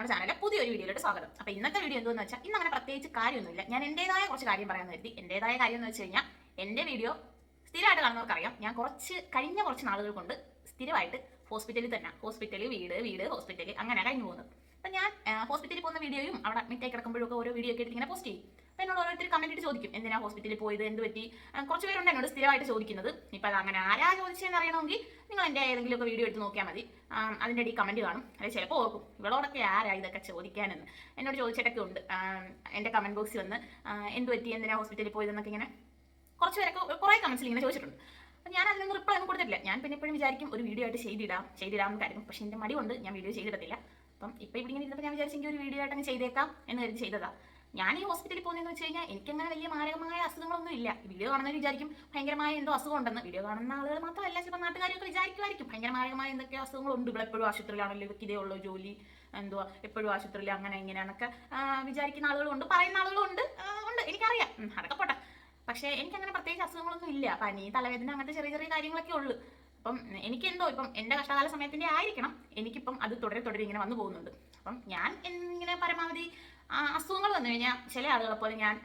നമ്മുടെ ചാനലിലെ പുതിയൊരു വീഡിയോയിലോട്ട് സ്വാഗതം. അപ്പോൾ ഇന്നത്തെ വീഡിയോ എന്തെന്ന് വെച്ചാൽ ഇന്ന് അങ്ങനെ പ്രത്യേകിച്ച് കാര്യമൊന്നുമില്ല. ഞാൻ എന്റെതായ കുറച്ച് കാര്യം പറയാൻ കരുതി. എന്റെതായ കാര്യം എന്ന് വെച്ച് കഴിഞ്ഞാൽ എന്റെ വീഡിയോ സ്ഥിരമായിട്ട് കാണുന്നവർക്കറിയാം ഞാൻ കുറച്ച് കഴിഞ്ഞ കുറച്ച് നാളുകൾ കൊണ്ട് സ്ഥിരമായിട്ട് ഹോസ്പിറ്റലിൽ തന്നെ. ഹോസ്പിറ്റലിൽ വീട് വീട് ഹോസ്പിറ്റലിൽ അങ്ങനെ കഴിഞ്ഞു പോകുന്നത്. അപ്പം ഞാൻ ഹോസ്പിറ്റലിൽ പോകുന്ന വീഡിയോയും അവിടെ അഡ്മിറ്റായി കിടക്കുമ്പോഴൊക്കെ ഓരോ വീഡിയോ ഒക്കെ എടുത്ത് ഇങ്ങനെ പോസ്റ്റ് ചെയ്യും. അപ്പോൾ എന്നോട് ഓരോരുത്തർ കമന്റ് ഇട്ട് ചോദിക്കും എന്തിനാ ഹോസ്പിറ്റലിൽ പോയത്? എന്ത് പറ്റി? കുറച്ച് പേരുണ്ട് എന്നോട് സ്ഥിരമായിട്ട് ചോദിക്കുന്നത്. ഇപ്പം അത് അങ്ങനെ ആരാ ചോദിച്ചതെന്ന് അറിയണമെങ്കിൽ നിങ്ങൾ എന്റെ ഏതെങ്കിലുമൊക്കെ വീഡിയോ എടുത്ത് നോക്കിയാൽ മതി. അതിന്റെ അടി കമന്റ് കാണും. അല്ലെങ്കിൽ ചിലപ്പോൾ ഓർക്കും ഇവളോടൊക്കെ ആരാ ഇതൊക്കെ ചോദിക്കാനെന്ന്? എന്നോട് ചോദിച്ചിട്ടൊക്കെ ഉണ്ട്. എന്റെ കമന്റ് ബോക്സിൽ വന്ന് എന്ത് പറ്റി? എന്തിനാ ഹോസ്പിറ്റലിൽ പോയതെന്നൊക്കെ ഇങ്ങനെ? കുറച്ച് പേരൊക്കെ കുറേ കമൻസിൽ ഇങ്ങനെ ചോദിച്ചിട്ടുണ്ട്. അപ്പം ഞാൻ അതിനൊന്നും റിപ്ലൈ ഒന്നും കൊടുത്തിട്ടില്ല. ഞാൻ പിന്നെ എപ്പോഴും വിചാരിക്കും ഒരു വീഡിയോ ആയിട്ട് ചെയ്തിടാം ചെയ്തിടാം കാര്യം പക്ഷേ എന്റെ മടി കൊണ്ട് ഞാൻ വീഡിയോ ചെയ്തിട്ടില്ല അപ്പം ഇപ്പം ഇവിടെ ഇങ്ങനെ ഇരുന്നപ്പോൾ ഞാൻ വിചാരിച്ചെങ്കിൽ ഒരു വീഡിയോ ആയിട്ട് അങ്ങ് ചെയ്തേക്കാം എന്ന് കരുതി ചെയ്തതാ. ഞാൻ ഈ ഹോസ്പിറ്റലിൽ പോകുന്നതെന്ന് വെച്ച് കഴിഞ്ഞാൽ എനിക്കങ്ങനെ വലിയ മാരകമായ അസുഖങ്ങളൊന്നും ഇല്ല. വീഡിയോ കാണുന്നവർ വിചാരിക്കും ഭയങ്കരമായ എന്തോ അസുഖം ഉണ്ടെന്ന്. വീഡിയോ കാണുന്ന ആളുകൾ മാത്രമല്ല ചിലപ്പോൾ നാട്ടുകാരൊക്കെ വിചാരിക്കുമായിരിക്കും. ഭയങ്കര മാരകമായ എന്തൊക്കെ അസുഖങ്ങളുണ്ട്. ഇവിടെ എപ്പോഴും ആശുപത്രിയിലാണല്ലോ ഇവർക്ക് ഇതേ ജോലി എന്തുവാ എപ്പോഴും ആശുപത്രിയിൽ അങ്ങനെ എങ്ങനെയാണൊക്കെ വിചാരിക്കുന്ന ആളുകളുണ്ട് പറയുന്ന ആളുകളുണ്ട് ഉണ്ട്. എനിക്കറിയാം. അതൊക്കെ പോട്ടെ. പക്ഷേ എനിക്കങ്ങനെ പ്രത്യേകിച്ച് അസുഖങ്ങളൊന്നും ഇല്ല. പനി തലവേദന അങ്ങനത്തെ ചെറിയ ചെറിയ കാര്യങ്ങളൊക്കെ ഉള്ളൂ. അപ്പം എനിക്കെന്തോ ഇപ്പം എന്റെ കഷ്ടകാല സമയത്തിന്റെ ആയിരിക്കണം. എനിക്കിപ്പം അത് തുടരെ തുടരെ ഇങ്ങനെ വന്നു പോകുന്നുണ്ട്. അപ്പം ഞാൻ ഇങ്ങനെ പരമാവധി അസുഖങ്ങൾ വന്നു കഴിഞ്ഞാൽ ചില ആളുകളെ പോലെ ഞാൻ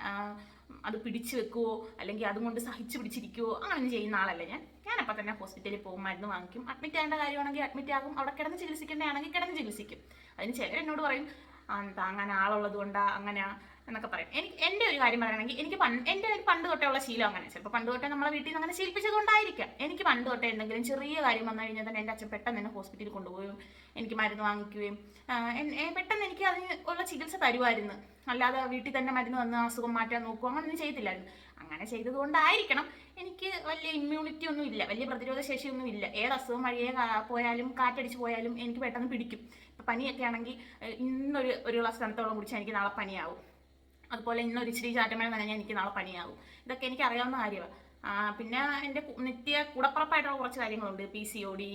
അത് പിടിച്ചു വെക്കുവോ? അല്ലെങ്കിൽ അതുകൊണ്ട് സഹിച്ചു പിടിച്ചിരിക്കുവോ? അങ്ങനെയൊന്നും ചെയ്യുന്ന ആളല്ല ഞാൻ. ഞാൻ ഞാനപ്പോൾ തന്നെ ഹോസ്പിറ്റലിൽ പോകും മരുന്ന് വാങ്ങിക്കും. അഡ്മിറ്റ് ആകേണ്ട കാര്യമാണെങ്കിൽ അഡ്മിറ്റ് ആകും. അവിടെ കിടന്ന് ചികിത്സിക്കേണ്ടതാണെങ്കിൽ കിടന്ന് ചികിത്സിക്കും. അതിന് ചിലരെന്നോട് പറയും താങ്ങാൻ എന്താ അങ്ങനെ ആളുള്ളത് കൊണ്ടാ അങ്ങനെ. എന്നൊക്കെ പറയും. എനിക്ക് എന്റെ ഒരു കാര്യം പറയുകയാണെങ്കിൽ എനിക്ക് എന്റെ ഒരു പണ്ട് തൊട്ടേ ഉള്ള ശീലം അങ്ങനെ. ചിലപ്പോൾ പണ്ട് തൊട്ടേ നമ്മളെ വീട്ടിൽ നിന്ന് അങ്ങനെ ശീലിപ്പിച്ചതുകൊണ്ടായിരിക്കാം. എനിക്ക് പണ്ട് തൊട്ടേ എന്തെങ്കിലും ചെറിയ കാര്യം വന്നു കഴിഞ്ഞാൽ തന്നെ എന്റെ അച്ഛൻ പെട്ടെന്ന് എന്നെ ഹോസ്പിറ്റലിൽ കൊണ്ടുപോവുകയും എനിക്ക് മരുന്ന് വാങ്ങിക്കുകയും പെട്ടെന്ന് എനിക്ക് അതിന് ഉള്ള ചികിത്സ തരുമായിരുന്നു. അല്ലാതെ വീട്ടിൽ തന്നെ മരുന്ന് വന്ന് അസുഖം മാറ്റാൻ നോക്കുക അങ്ങനെയൊന്നും ചെയ്തില്ലായിരുന്നു അങ്ങനെ ചെയ്തത് കൊണ്ടായിരിക്കണം എനിക്ക് വലിയ ഇമ്മ്യൂണിറ്റി ഒന്നും ഇല്ല. വലിയ പ്രതിരോധ ശേഷിയൊന്നും ഇല്ല. ഏത് അസുഖം വഴിയേ പോയാലും കാറ്റടിച്ച് പോയാലും എനിക്ക് പെട്ടെന്ന് പിടിക്കും. ഇപ്പം പനിയൊക്കെ ആണെങ്കിൽ ഇന്നൊരു ഒരു ഗ്ലാസ് തണുത്തോളം കുടിച്ചാൽ എനിക്ക് നാളെ പനിയാവും. അതുപോലെ ഇന്നൊരു ഇച്ചിരി ചാറ്റമഴ നനഞ്ഞാൽ എനിക്ക് നാളെ പണിയാവും ഇതൊക്കെ എനിക്ക് അറിയാവുന്ന കാര്യമാണ് പിന്നെ എന്റെ നിത്യ കുടപ്പുറപ്പായിട്ടുള്ള കുറച്ച് കാര്യങ്ങളുണ്ട്. P C O D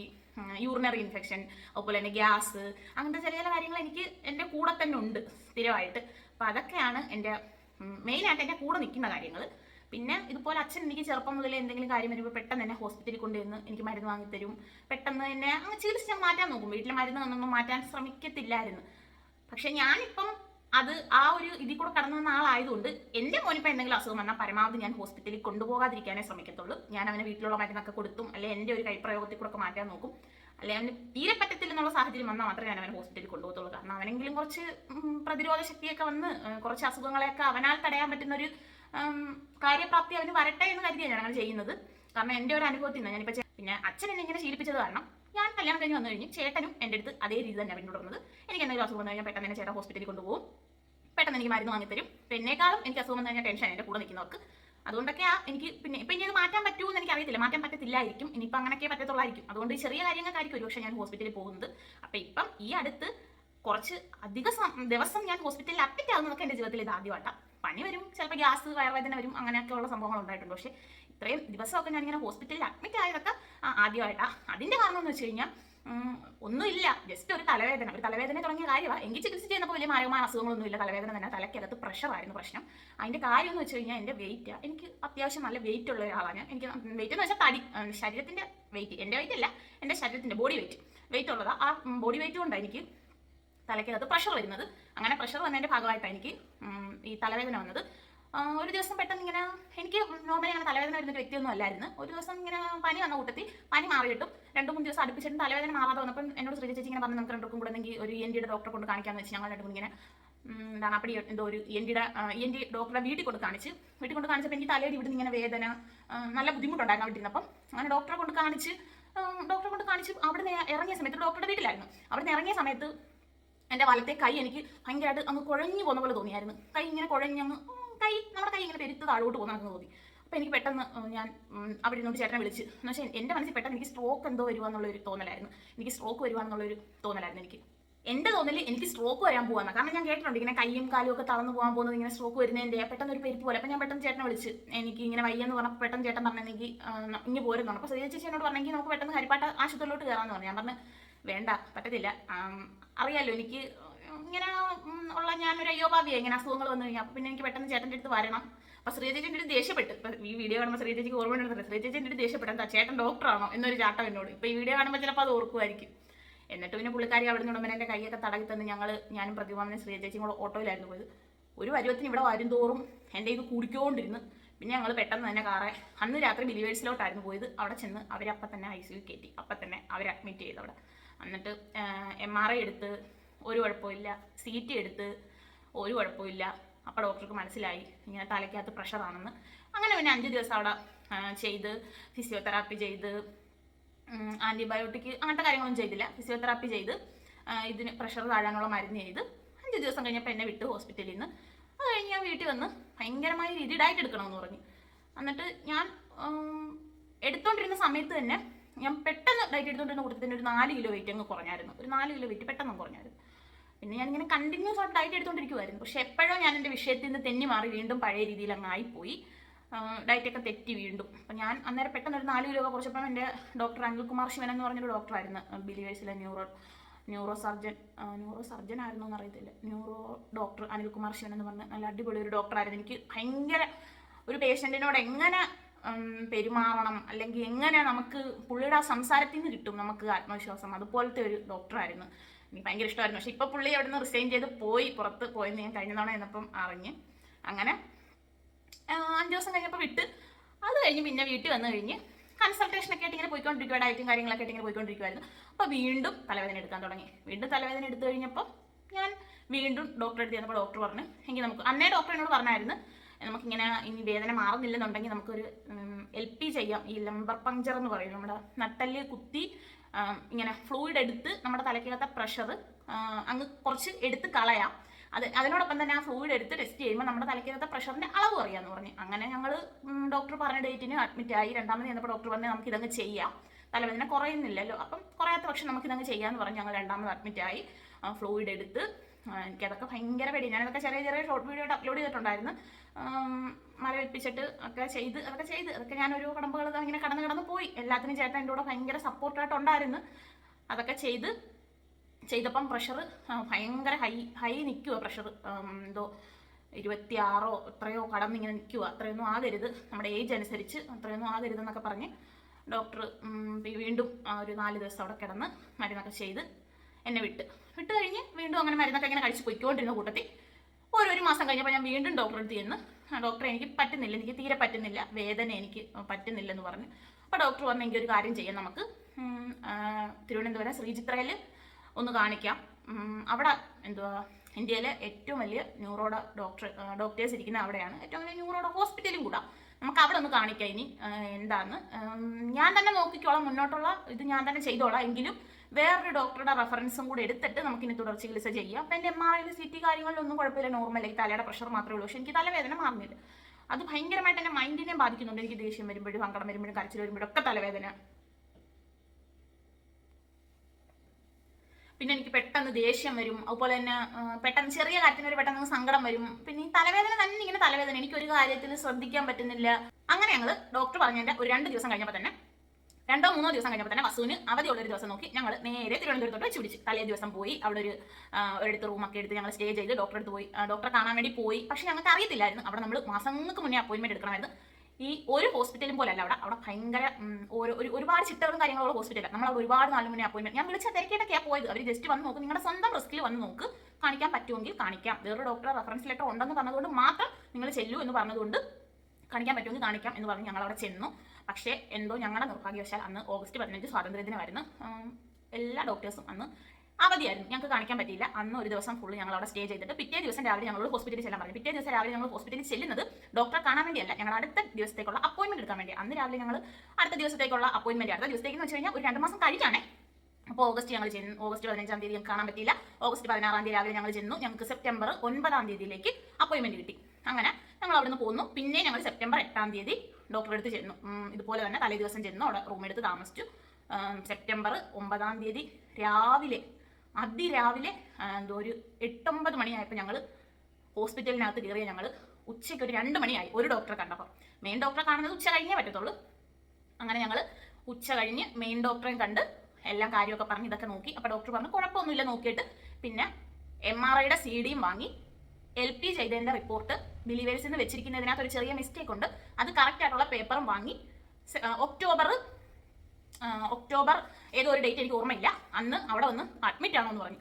urinary infection അതുപോലെ തന്നെ ഗ്യാസ് അങ്ങനത്തെ ചില ചില കാര്യങ്ങൾ എനിക്ക് എന്റെ കൂടെ തന്നെ ഉണ്ട് സ്ഥിരമായിട്ട്. അപ്പം അതൊക്കെയാണ് എന്റെ മെയിനായിട്ട് എന്റെ കൂടെ നിൽക്കുന്ന കാര്യങ്ങൾ പിന്നെ ഇതുപോലെ അച്ഛൻ എനിക്ക് ചെറുപ്പം മുതലേ എന്തെങ്കിലും കാര്യം വരുമ്പോൾ പെട്ടെന്ന് തന്നെ ഹോസ്പിറ്റലിൽ കൊണ്ടുവന്ന് എനിക്ക് മരുന്ന് വാങ്ങിത്തരും. പെട്ടെന്ന് തന്നെ അങ്ങ് ചികിത്സിച്ച് ഞാൻ മാറ്റാൻ നോക്കും. വീട്ടിൽ മരുന്ന് ഒന്നും മാറ്റാൻ ശ്രമിക്കത്തില്ലായിരുന്നു. പക്ഷെ ഞാനിപ്പം അത് ആ ഒരു ഇതിൽ കൂടെ കടന്നു വന്ന ആളായതുകൊണ്ട് എന്റെ മോനിപ്പോൾ എന്തെങ്കിലും അസുഖം വന്നാൽ പരമാവധി ഞാൻ ഹോസ്പിറ്റലിൽ കൊണ്ടുപോകാതിരിക്കാനേ ശ്രമിക്കത്തുള്ളൂ. ഞാൻ അവനെ വീട്ടിലുള്ള മരുന്നൊക്കെ കൊടുത്തും അല്ലെങ്കിൽ എന്റെ ഒരു കൈപ്രയോഗത്തിൽ കൂടെ മാറ്റാൻ നോക്കും. അല്ലെങ്കിൽ അവന് തീരെ പറ്റത്തില്ല എന്നുള്ള സാഹചര്യം വന്നാൽ മാത്രമേ ഞാൻ അവനെ ഹോസ്പിറ്റലിൽ കൊണ്ടുപോകത്തുള്ളൂ. കാരണം അവനെങ്കിലും കുറച്ച് പ്രതിരോധ ശക്തിയൊക്കെ വന്ന് കുറച്ച് അസുഖങ്ങളെയൊക്കെ അവനാൽ തടയാൻ പറ്റുന്ന ഒരു കാര്യപ്രാപ്തി അവന് വരട്ടെ എന്ന് കരുതിയാണ് ഞാൻ അങ്ങനെ ചെയ്യുന്നത്. കാരണം എന്റെ ഒരു അനുഭവത്തിൽ നിന്ന് ഞാനിപ്പോൾ പിന്നെ അച്ഛൻ എന്നെ ഇങ്ങനെ ശീലിപ്പിച്ചത് കാരണം ഞാൻ കല്യാണം കഴിഞ്ഞ് വന്നു കഴിഞ്ഞ് ചേട്ടനും എന്റെ അടുത്ത് അതേ രീതി തന്നെ പിന്തുടർന്നത് എനിക്ക് എന്തെങ്കിലും അസുഖം വന്നു കഴിഞ്ഞാൽ പെട്ടെന്ന് തന്നെ ചേട്ടൻ ഹോസ്പിറ്റലിൽ കൊണ്ടുപോകും. പെട്ടെന്ന് എനിക്ക് മരുന്ന് വാങ്ങിത്തരും എന്നെക്കാളും എനിക്ക് അസുഖം വന്നു കഴിഞ്ഞാൽ ടെൻഷൻ എന്റെ കൂടെ നിൽക്കുന്നവർക്ക്. അതുകൊണ്ടൊക്കെ എനിക്ക് പിന്നെ ഇപ്പം ഇനി അത് മാറ്റാൻ പറ്റുമെന്ന് എനിക്ക് അറിയത്തില്ല മാറ്റാൻ പറ്റത്തില്ലായിരിക്കും. ഇനിയിപ്പോൾ അങ്ങനെയൊക്കെ പറ്റത്തുള്ളായിരിക്കും. അതുകൊണ്ട് ചെറിയ കാര്യങ്ങൾക്കായിരിക്കും ഒരു പക്ഷേ ഞാൻ ഹോസ്പിറ്റലിൽ പോകുന്നത്. അപ്പം ഇപ്പം ഈ അടുത്ത് കുറച്ച് അധിക ദിവസം ഞാൻ ഹോസ്പിറ്റലിൽ അഡ്മിറ്റ് ആകുന്നതൊക്കെ എന്റെ ജീവിതത്തിൽ ഇത് ആദ്യമായിട്ടാണ് പണി വരും ചിലപ്പോൾ ഗ്യാസ് വയറുവേദന വരും അങ്ങനെയൊക്കെ ഉള്ള സംഭവങ്ങൾ ഉണ്ടായിട്ടുണ്ട്. പക്ഷേ ഇത്രയും ദിവസമൊക്കെ ഞാനിങ്ങനെ ഹോസ്പിറ്റലിൽ അഡ്മിറ്റ് ആയതൊക്കെ ആദ്യമായിട്ടാണ് അതിന്റെ കാരണം എന്ന് വെച്ച് കഴിഞ്ഞാൽ ഒന്നുമില്ല. ജസ്റ്റ് ഒരു തലവേദന. ഒരു തലവേദന തുടങ്ങിയ കാര്യമാണ് എനിക്ക് ചികിത്സ ചെയ്യുന്നപ്പോൾ വലിയ മാരകമായ അസുഖങ്ങളൊന്നും ഇല്ല. തലവേദന തന്നെ തലയ്ക്കകത്ത് പ്രഷറായിരുന്നു പ്രശ്നം. അതിന്റെ കാര്യം എന്ന് വെച്ച് കഴിഞ്ഞാൽ എന്റെ വെയിറ്റ് എനിക്ക് അത്യാവശ്യം നല്ല വെയിറ്റ് ഉള്ള ഒരാളാണ് എനിക്ക് വെയിറ്റ് എന്ന് വെച്ചാൽ തടി ശരീരത്തിന്റെ വെയിറ്റ് എന്റെ വെയിറ്റ് അല്ല എന്റെ ശരീരത്തിന്റെ ബോഡി വെയിറ്റ് വെയിറ്റ് ഉള്ളതാണ് ആ ബോഡി വെയിറ്റ് കൊണ്ടാണ് എനിക്ക് തലയ്ക്കകത്ത് പ്രഷർ വരുന്നത്. അങ്ങനെ പ്രഷർ വന്നതിന്റെ ഭാഗമായിട്ടാണ് എനിക്ക് ഈ തലവേദന വന്നത്. ഒരു ദിവസം പെട്ടെന്ന് ഇങ്ങനെ എനിക്ക് നോർമലി അങ്ങനെ തലവേദന വരുന്ന ഒരു വ്യക്തിയൊന്നും അല്ലായിരുന്നു. ഒരു ദിവസം ഇങ്ങനെ പനി വന്ന കൂട്ടത്തിൽ പനി മാറിയിട്ടും രണ്ട് മൂന്ന് ദിവസം അടുപ്പിച്ചിട്ടും തലവേദന മാറാതെ വന്നപ്പം എന്നോട് ശ്രീ ചേച്ചി ഇങ്ങനെ പറഞ്ഞ് നമുക്ക് രണ്ടും കൂടെ എങ്കിൽ ഒരു എൻ ഡിയുടെ ഡോക്ടറെ കൊണ്ട് കാണിക്കാമെന്ന് വെച്ച് ഞങ്ങൾ രണ്ടും ഇങ്ങനെ എന്താണ് അപ്പടി എന്തോ ഒരു എൻ ഡിയുടെ എൻ ഡി ഡോക്ടറെ വീട്ടിൽ കൊണ്ട് കാണിച്ച് വീട്ടിൽ കൊണ്ട് കാണിച്ചപ്പോൾ എനിക്ക് തലയുടെ ഇവിടുന്ന് ഇങ്ങനെ വേദന നല്ല ബുദ്ധിമുട്ടുണ്ടായിരുന്നു അവിടെ ഇരുന്നപ്പം അങ്ങനെ ഡോക്ടറെ കൊണ്ട് കാണിച്ച് ഡോക്ടറെ കൊണ്ട് കാണിച്ച് അവിടെ നിന്ന് ഇറങ്ങിയ സമയത്ത് ഡോക്ടറുടെ വീട്ടിലായിരുന്നു. അവിടെ ഇറങ്ങിയ സമയത്ത് എന്റെ വലത്തെ കൈ എനിക്ക് ഭയങ്കരമായിട്ട് അങ്ങ് കുഴഞ്ഞു പോകുന്ന പോലെ തോന്നിയായിരുന്നു. കൈ ഇങ്ങനെ കുഴഞ്ഞങ്ങ് കൈ നമ്മുടെ കൈ ഇങ്ങനെ പെരുത്ത് താഴോട്ട് പോകുന്ന തോന്നി. അപ്പോൾ എനിക്ക് പെട്ടെന്ന് ഞാൻ അവിടെ ഇരുന്നോട് ചേട്ടനെ വിളിച്ച്. എന്ന് വെച്ചാൽ മനസ്സിൽ പെട്ടെന്ന് എനിക്ക് സ്ട്രോക്ക് എന്തോ വരുവാന്നുള്ളൊരു തോന്നലായിരുന്നു. എനിക്ക് സ്ട്രോക്ക് വരുവാന്നുള്ളൊരു തോന്നലായിരുന്നു എനിക്ക്. എന്റെ തോന്നൽ എനിക്ക് സ്ട്രോക്ക് വരാൻ പോകാന്ന് കാരണം ഞാൻ കേട്ടിട്ടുണ്ട് ഇങ്ങനെ കൈയും കാലും ഒക്കെ തളർന്നു പോകാൻ പോകുന്നത് ഇങ്ങനെ സ്ട്രോക്ക് വരുന്നതിന്റെ പെട്ടെന്ന് ഒരു പെരുപ്പ് പോലെ. അപ്പോൾ ഞാൻ പെട്ടെന്ന് ചേട്ടനെ വിളിച്ച് എനിക്ക് ഇങ്ങനെ വയ്യെന്ന് പറഞ്ഞപ്പോൾ പെട്ടെന്ന് ചേട്ടൻ പറഞ്ഞെങ്കിൽ ഇങ്ങനെ പോരുന്നു അപ്പോൾ ശ്രീ ചേച്ചി എന്നോട് പറഞ്ഞെങ്കിൽ നമുക്ക് പെട്ടെന്ന് ഹരിപ്പാട്ട ആശുപത്രിയിലോട്ട് കയറാമെന്ന് പറഞ്ഞു. ഞാൻ പറഞ്ഞു വേണ്ട പറ്റത്തില്ല. അറിയാലോ എനിക്ക് ഇങ്ങനെ ഉള്ള ഞാനൊരു അയ്യോഭാവിയാ ഇങ്ങനെ അസുഖങ്ങൾ വന്നു കഴിഞ്ഞാൽ അപ്പൊ പിന്നെ എനിക്ക് പെട്ടെന്ന് ചേട്ടന്റെ അടുത്ത് വരണം. അപ്പോൾ ശ്രീചേച്ചിന്റെ അടുത്ത് ദേഷ്യപ്പെട്ടു. ഈ വീഡിയോ കാണുമ്പോൾ ശ്രീചേച്ചിക്ക് ഓർമ്മ ഉണ്ടെന്ന് ശ്രീചേച്ചിന്റെ അടുത്ത് ദേഷ്യപ്പെട്ടു. എന്താ ചേട്ടൻ ഡോക്ടറാണോ? എന്നൊരു ചാട്ടം എന്നോട്. ഇപ്പൊ ഈ വീഡിയോ കാണുമ്പോൾ ചിലപ്പോൾ അത് ഓർക്കുമായിരിക്കും എന്നിട്ട് പിന്നെ പുള്ളിക്കാരി അവിടെ നിന്ന് എന്റെ കൈയൊക്കെ തടകി തന്ന് ഞങ്ങൾ ഞാനും പ്രതിഭാമനും ശ്രീ ചേച്ചിയും കൂടെ ഓട്ടോയിലായിരുന്നു പോയത്. ഒരു പരുവത്തിന് ഇവിടെ വരും തോറും എന്റെ ഇത് കൂടിക്കൊണ്ടിരുന്നു. പിന്നെ ഞങ്ങൾ പെട്ടെന്ന് തന്നെ കാറെ അന്ന് രാത്രി ബിലിവേഴ്സിലോട്ടായിരുന്നു പോയത്. അവിടെ ചെന്ന് അവരപ്പം തന്നെ ഐ സിയിൽ കയറ്റി അപ്പം തന്നെ അവർ അഡ്മിറ്റ് ചെയ്തു അവിടെ. എന്നിട്ട് എം ആർ ഐ എടുത്ത് ഒരു കുഴപ്പമില്ല. സി ടി എടുത്ത് ഒരു കുഴപ്പമില്ല. അപ്പോൾ ഡോക്ടർക്ക് മനസ്സിലായി. ഇങ്ങനെ തലയ്ക്കകത്ത് പ്രഷറാണെന്ന്. അങ്ങനെ പിന്നെ അഞ്ച് ദിവസം അവിടെ ചെയ്ത് ഫിസിയോതെറാപ്പി ചെയ്ത് ആന്റിബയോട്ടിക് അങ്ങനത്തെ കാര്യങ്ങളൊന്നും ചെയ്തില്ല. ഫിസിയോതെറാപ്പി ചെയ്ത് ഇതിന് പ്രഷർ താഴാനുള്ള മരുന്ന് ചെയ്ത് അഞ്ച് ദിവസം കഴിഞ്ഞപ്പോൾ എന്നെ വിട്ട് ഹോസ്പിറ്റലിൽ നിന്ന്. അത് കഴിഞ്ഞ് ഞാൻ വീട്ടിൽ വന്ന് ഭയങ്കരമായി രീതിയിലായിട്ട് ഡയറ്റ് എടുക്കണമെന്ന് പറഞ്ഞു. എന്നിട്ട് ഞാൻ എടുത്തുകൊണ്ടിരുന്ന സമയത്ത് തന്നെ ഞാൻ പെട്ടെന്ന് ഡയറ്റ് എടുത്തോണ്ടിരുന്ന കൂട്ടത്തിൽ ഒരു നാല് കിലോ വെയിറ്റ് അങ്ങ് കുറഞ്ഞായിരുന്നു. ഒരു നാല് കിലോ വെയിറ്റ് പെട്ടെന്ന് കുറഞ്ഞായിരുന്നു. പിന്നെ ഞാനിങ്ങനെ കണ്ടിന്യൂസ് ആയിട്ട് ഡയറ്റ് എടുത്തുകൊണ്ടിരിക്കുമായിരുന്നു പക്ഷെ എപ്പോഴോ ഞാൻ എന്റെ വിഷയത്തിൽ നിന്ന് തെന്നി മാറി വീണ്ടും പഴയ രീതിയിൽ അങ്ങ് ആയിപ്പോയി. ഡയറ്റൊക്കെ തെറ്റി വീണ്ടും. അപ്പം ഞാൻ അന്നേരം പെട്ടെന്ന് ഒരു നാല് കിലോ കുറച്ചപ്പം എന്റെ ഡോക്ടർ അനിൽകുമാർ ശിവൻ എന്ന് പറഞ്ഞൊരു ഡോക്ടറായിരുന്നു ബിലിവേഴ്സിലെ neuro neuro surgeon neuro surgeon ആയിരുന്നു എന്ന് അറിയത്തില്ല ന്യൂറോ ഡോക്ടർ അനിൽകുമാർ ശിവൻ എന്ന് പറഞ്ഞ നല്ല അടിപൊളി ഒരു ഡോക്ടറായിരുന്നു. എനിക്ക് ഭയങ്കര ഒരു പേഷ്യന്റിനോട് എങ്ങനെ പെരുമാറണം അല്ലെങ്കിൽ എങ്ങനെ നമുക്ക് പുള്ളിയുടെ ആ സംസാരത്തിൽ നിന്ന് കിട്ടും നമുക്ക് ആത്മവിശ്വാസം അതുപോലത്തെ ഒരു ഡോക്ടറായിരുന്നു. എനിക്ക് ഭയങ്കര ഇഷ്ടമായിരുന്നു. പക്ഷെ ഇപ്പൊ പുള്ളി അവിടെ നിന്ന് റിസൈൻ ചെയ്ത് പോയി പുറത്ത് പോയെന്ന് ഞാൻ കഴിഞ്ഞ തവണ എന്നപ്പം അറിഞ്ഞ്. അങ്ങനെ അഞ്ചു ദിവസം കഴിഞ്ഞപ്പോൾ വിട്ട്. അത് കഴിഞ്ഞ് പിന്നെ വീട്ടിൽ വന്നു കഴിഞ്ഞ് കൺസൾട്ടേഷൻ ഒക്കെ ആയിട്ട് ഇങ്ങനെ പോയിക്കൊണ്ടിരിക്കുക ഡയറ്റും കാര്യങ്ങളൊക്കെ ആയിട്ട് ഇങ്ങനെ പോയിക്കൊണ്ടിരിക്കുമായിരുന്നു അപ്പോൾ വീണ്ടും തലവേദന എടുക്കാൻ തുടങ്ങി. വീണ്ടും തലവേദന എടുത്തു കഴിഞ്ഞപ്പോൾ ഞാൻ വീണ്ടും ഡോക്ടറെ അടുത്ത് ചെന്നപ്പോൾ ഡോക്ടർ പറഞ്ഞു എങ്കിൽ നമുക്ക് അന്നേ ഡോക്ടർ എന്നോട് പറഞ്ഞായിരുന്നു നമുക്കിങ്ങനെ ഇനി വേദന മാറുന്നില്ലെന്നുണ്ടെങ്കിൽ നമുക്കൊരു എൽ പി ചെയ്യാം. ഈ ലംബർ പങ്ചർ എന്ന് പറയും. നമ്മുടെ നട്ടൽ കുത്തി ഇങ്ങനെ ഫ്ലൂയിഡ് എടുത്ത് നമ്മുടെ തലയ്ക്കകത്തെ പ്രഷർ അങ്ങ് കുറച്ച് എടുത്ത് കളയാം. അത് അതിനോടൊപ്പം തന്നെ ആ ഫ്ലൂയിഡ് എടുത്ത് ടെസ്റ്റ് ചെയ്യുമ്പോൾ നമ്മുടെ തലയ്ക്കകത്തെ പ്രഷറിന്റെ അളവ് അറിയാമെന്ന് പറഞ്ഞു. അങ്ങനെ ഞങ്ങൾ ഡോക്ടർ പറഞ്ഞ ഡേറ്റിന് അഡ്മിറ്റ് ആയി. രണ്ടാമത് ചെന്നപ്പോൾ ഡോക്ടർ പറഞ്ഞു നമുക്ക് ഇതങ്ങ് ചെയ്യാം. തലവേദന കുറയുന്നില്ലല്ലോ. അപ്പം കുറയാത്ത പക്ഷെ നമുക്ക് ഇതങ്ങ് ചെയ്യാന്ന് പറഞ്ഞ് ഞങ്ങൾ രണ്ടാമത് അഡ്മിറ്റ് ആയി. ഫ്ലൂയിഡ് എടുത്ത് എനിക്കതൊക്കെ ഭയങ്കര പേടി. ഞാനതൊക്കെ ചെറിയ ചെറിയ ഷോർട്ട് വീഡിയോ ആയിട്ട് അപ്ലോഡ് ചെയ്തിട്ടുണ്ടായിരുന്നു. ആം, മല വെപ്പിച്ചിട്ട് ഒക്കെ ചെയ്ത് അതൊക്കെ ചെയ്ത് അതൊക്കെ ഞാനൊരു കടമ്പകൾ ഇങ്ങനെ കടന്ന് കടന്ന് പോയി. എല്ലാത്തിനും ചേട്ടൻ എന്റെ കൂടെ ഭയങ്കര സപ്പോർട്ടായിട്ടുണ്ടായിരുന്നു അതൊക്കെ ചെയ്ത് ചെയ്തപ്പം പ്രഷർ ഭയങ്കര ഹൈ ഹൈ നിൽക്കുക പ്രഷർ എന്തോ ഇരുപത്തി ആറോ എത്രയോ കടന്നിങ്ങനെ നിൽക്കുക അത്രയൊന്നും ആകരുത്. നമ്മുടെ ഏജ് അനുസരിച്ച് അത്രയൊന്നും ആകരുത് എന്നൊക്കെ പറഞ്ഞ് ഡോക്ടർ വീണ്ടും ഒരു നാല് ദിവസം അവിടെ കിടന്ന് മരുന്നൊക്കെ ചെയ്ത് എന്നെ വിട്ട്. വിട്ട് കഴിഞ്ഞ് വീണ്ടും അങ്ങനെ മരുന്നൊക്കെ ഇങ്ങനെ കഴിച്ച് പൊയ്ക്കൊണ്ടിരുന്ന കൂട്ടത്തിൽ. ഓരോരു മാസം കഴിഞ്ഞപ്പോൾ ഞാൻ വീണ്ടും ഡോക്ടറെ അടുത്ത് ചെന്ന് ഡോക്ടറെ എനിക്ക് പറ്റുന്നില്ല എനിക്ക് തീരെ പറ്റുന്നില്ല വേദന എനിക്ക് പറ്റുന്നില്ലെന്ന് പറഞ്ഞു. അപ്പോൾ ഡോക്ടർ പറഞ്ഞു എനിക്ക് ഒരു കാര്യം ചെയ്യാം നമുക്ക്. തിരുവനന്തപുരം ശ്രീചിത്രയിൽ ഒന്ന് കാണിക്കാം. അവിടെ എന്തുവാ ഇന്ത്യയിലെ ഏറ്റവും വലിയ ന്യൂറോഡ ഡോക്ടർ ഡോക്ടേഴ്സ് ഇരിക്കുന്ന അവിടെയാണ് ഏറ്റവും വലിയ ന്യൂറോഡ ഹോസ്പിറ്റലും കൂടാ. നമുക്ക് അവിടെ ഒന്ന് കാണിക്കാം ഇനി എന്താന്ന്. ഞാൻ തന്നെ നോക്കിക്കോളാം മുന്നോട്ടുള്ള ഇത് ഞാൻ തന്നെ ചെയ്തോളാം. എങ്കിലും വേറൊരു ഡോക്ടറുടെ റെഫറൻസും കൂടെ എടുത്തിട്ട് നമുക്ക് ഇനി തുടർ ചികിത്സ ചെയ്യാം. അപ്പം എന്റെ എം ആർ ഐയിൽ സി ടി കാര്യങ്ങളിലൊന്നും കുഴപ്പമില്ല. നോർമൽ ഈ തലയുടെ പ്രഷർ മാത്രമേ ഉള്ളൂ. പക്ഷെ എനിക്ക് തലവേദന മാറുന്നില്ല. അത് ഭയങ്കരമായിട്ട് എന്റെ മൈൻഡിനെ ബാധിക്കുന്നുണ്ട്. എനിക്ക് ദേഷ്യം വരുമ്പോഴും സങ്കടം വരുമ്പോഴും കരച്ചിൽ വരുമ്പോഴും ഒക്കെ തലവേദന. പിന്നെ എനിക്ക് പെട്ടെന്ന് ദേഷ്യം വരും. അതുപോലെ തന്നെ പെട്ടെന്ന് ചെറിയ കാര്യത്തിന് ഒരു പെട്ടെന്ന് സങ്കടം വരും. പിന്നെ ഈ തലവേദന തന്നെ ഇങ്ങനെ തലവേദന. എനിക്ക് ഒരു കാര്യത്തിൽ ശ്രദ്ധിക്കാൻ പറ്റുന്നില്ല. അങ്ങനെ ഞങ്ങൾ ഡോക്ടർ പറഞ്ഞതിന്റെ ഒരു രണ്ട് ദിവസം കഴിഞ്ഞപ്പോൾ തന്നെ രണ്ടോ മൂന്നോ ദിവസം കഴിഞ്ഞപ്പോൾ തന്നെ വസുവിന് അവധിയുള്ള ഒരു ദിവസം നോക്കി ഞങ്ങൾ നേരെ തിരുവനന്തപുരത്തോട്ട് വെച്ച് പിടിച്ച്. തലേ ദിവസം പോയി അവിടെ ഒരു ഒരിടത്ത് റൂമൊക്കെ എടുത്ത് ഞങ്ങൾ സ്റ്റേ ചെയ്ത് ഡോക്ടറെ അടുത്ത് പോയി. ഡോക്ടറെ കാണാൻ വേണ്ടി പോയി. പക്ഷെ ഞങ്ങൾക്ക് അറിയത്തില്ലായിരുന്നു. അവിടെ നമ്മൾ മാസങ്ങൾക്ക് മുന്നേ അപ്പോയിൻമെന്റ് എടുക്കണമായിരുന്നു. ഈ ഒരു ഹോസ്പിറ്റലും പോലല്ല അവിടെ. അവിടെ ഭയങ്കര ഒരു ഒരുപാട് ചിട്ടകളും കാര്യങ്ങളുള്ള ഹോസ്പിറ്റലാണ് നമ്മൾ അവിടെ ഒരുപാട് നാല് മുന്നേ അപ്പോയിൻമെന്റ് ഞാൻ വിളിച്ച തിരക്കിയിട്ടൊക്കെയാണ് പോയത്. അവർ ജസ്റ്റ് വന്ന് നോക്കും. നിങ്ങളുടെ സ്വന്തം റിസ്കിൽ വന്ന് നോക്ക്. കാണിക്കാൻ പറ്റുമെങ്കിൽ കാണിക്കാം. വേറൊരു ഡോക്ടറെ റഫറൻസ് ലെറ്റർ ഉണ്ടെന്ന് പറഞ്ഞതുകൊണ്ട് മാത്രം നിങ്ങൾ ചെല്ലൂ എന്ന് പറഞ്ഞതുകൊണ്ട് കാണിക്കാൻ പറ്റുമെങ്കിൽ കാണിക്കാം എന്ന് പറഞ്ഞ് ഞങ്ങൾ അവിടെ ചെന്നു. പക്ഷേ എന്തോ ഞങ്ങളുടെ നിർഭാഗ്യവശാൽ അന്ന് ഓഗസ്റ്റ് പതിനഞ്ച് സ്വാതന്ത്ര്യദിനമായിരുന്നു. എല്ലാ ഡോക്ടേഴ്സും അന്ന് അവധിയായിരുന്നു. ഞങ്ങൾക്ക് കാണിക്കാൻ പറ്റിയില്ല. അന്ന് ഒരു ദിവസം ഫുള്ള് ഞങ്ങൾ അവിടെ സ്റ്റേ ചെയ്തിട്ട് പിറ്റേ ദിവസം രാവിലെ ഞങ്ങളോട് ഹോസ്പിറ്റലിൽ ചെല്ലാൻ പറഞ്ഞു. പിറ്റേ ദിവസം രാവിലെ ഞങ്ങൾ ഹോസ്പിറ്റലിൽ ചെല്ലുന്നത് ഡോക്ടറെ കാണാൻ വേണ്ടിയല്ല. ഞങ്ങൾ അടുത്ത ദിവസത്തേക്കുള്ള അപ്പോയിൻമെന്റ് എടുക്കാൻ വേണ്ടി. അന്ന് രാവിലെ ഞങ്ങൾ അടുത്ത ദിവസത്തേക്കുള്ള അപ്പോയിൻമെന്റ് അടുത്ത ദിവസത്തേക്ക് എന്ന് വെച്ച് കഴിഞ്ഞാൽ ഒരു രണ്ട് മാസം കഴിക്കാനേ അപ്പോൾ ഓഗസ്റ്റ് ഞങ്ങൾ ചെന്നു ഓഗസ്റ്റ് പതിനഞ്ചാം തീയതി ഞങ്ങൾക്ക് കാണാൻ പറ്റിയില്ല. ഓഗസ്റ്റ് പതിനാറാം തീയതി രാവിലെ ഞങ്ങൾ ചെന്നു. ഞങ്ങൾക്ക് സെപ്റ്റംബർ ഒൻപതാം തീയതിയിലേക്ക് അപ്പോയിൻമെന്റ് കിട്ടി. അങ്ങനെ ഞങ്ങൾ അവിടുന്ന് പോന്നു. പിന്നെ ഞങ്ങൾ സെപ്റ്റംബർ എട്ടാം തീയതി ഡോക്ടറെ അടുത്ത് ചെന്നു. ഇതുപോലെ തന്നെ തലേ ദിവസം ചെന്നു അവിടെ റൂം എടുത്ത് താമസിച്ചു. സെപ്റ്റംബർ ഒമ്പതാം തീയതി രാവിലെ അതിരാവിലെ എന്തോ ഒരു എട്ടൊമ്പത് മണിയായപ്പോൾ ഞങ്ങൾ ഹോസ്പിറ്റലിനകത്ത് കയറിയ ഞങ്ങൾ ഉച്ചയ്ക്ക് ഒരു രണ്ട് മണിയായി ഒരു ഡോക്ടറെ കണ്ടപ്പോൾ മെയിൻ ഡോക്ടറെ കാണുന്നത് ഉച്ച കഴിഞ്ഞേ പറ്റത്തുള്ളൂ. അങ്ങനെ ഞങ്ങൾ ഉച്ച കഴിഞ്ഞ് മെയിൻ ഡോക്ടറെയും കണ്ട് എല്ലാം കാര്യമൊക്കെ പറഞ്ഞ് ഇതൊക്കെ നോക്കി. അപ്പോൾ ഡോക്ടർ പറഞ്ഞു കുഴപ്പമൊന്നുമില്ല നോക്കിയിട്ട് പിന്നെ എം ആർ ഐയുടെ സി ഡിയും വാങ്ങി. എൽ പി ചെയ്തതിന്റെ റിപ്പോർട്ട് ബിലീവേഴ്സിൽ എന്ന് വെച്ചിരിക്കുന്നതിനകത്ത് ഒരു ചെറിയ മിസ്റ്റേക്ക് ഉണ്ട്. അത് കറക്റ്റ് ആയിട്ടുള്ള പേപ്പറും വാങ്ങി. ഒക്ടോബർ ഒക്ടോബർ ഏതോ ഒരു ഡേറ്റ് എനിക്ക് ഓർമ്മയില്ല. അന്ന് അവിടെ വന്ന് അഡ്മിറ്റ് ആണോ എന്ന് പറഞ്ഞു.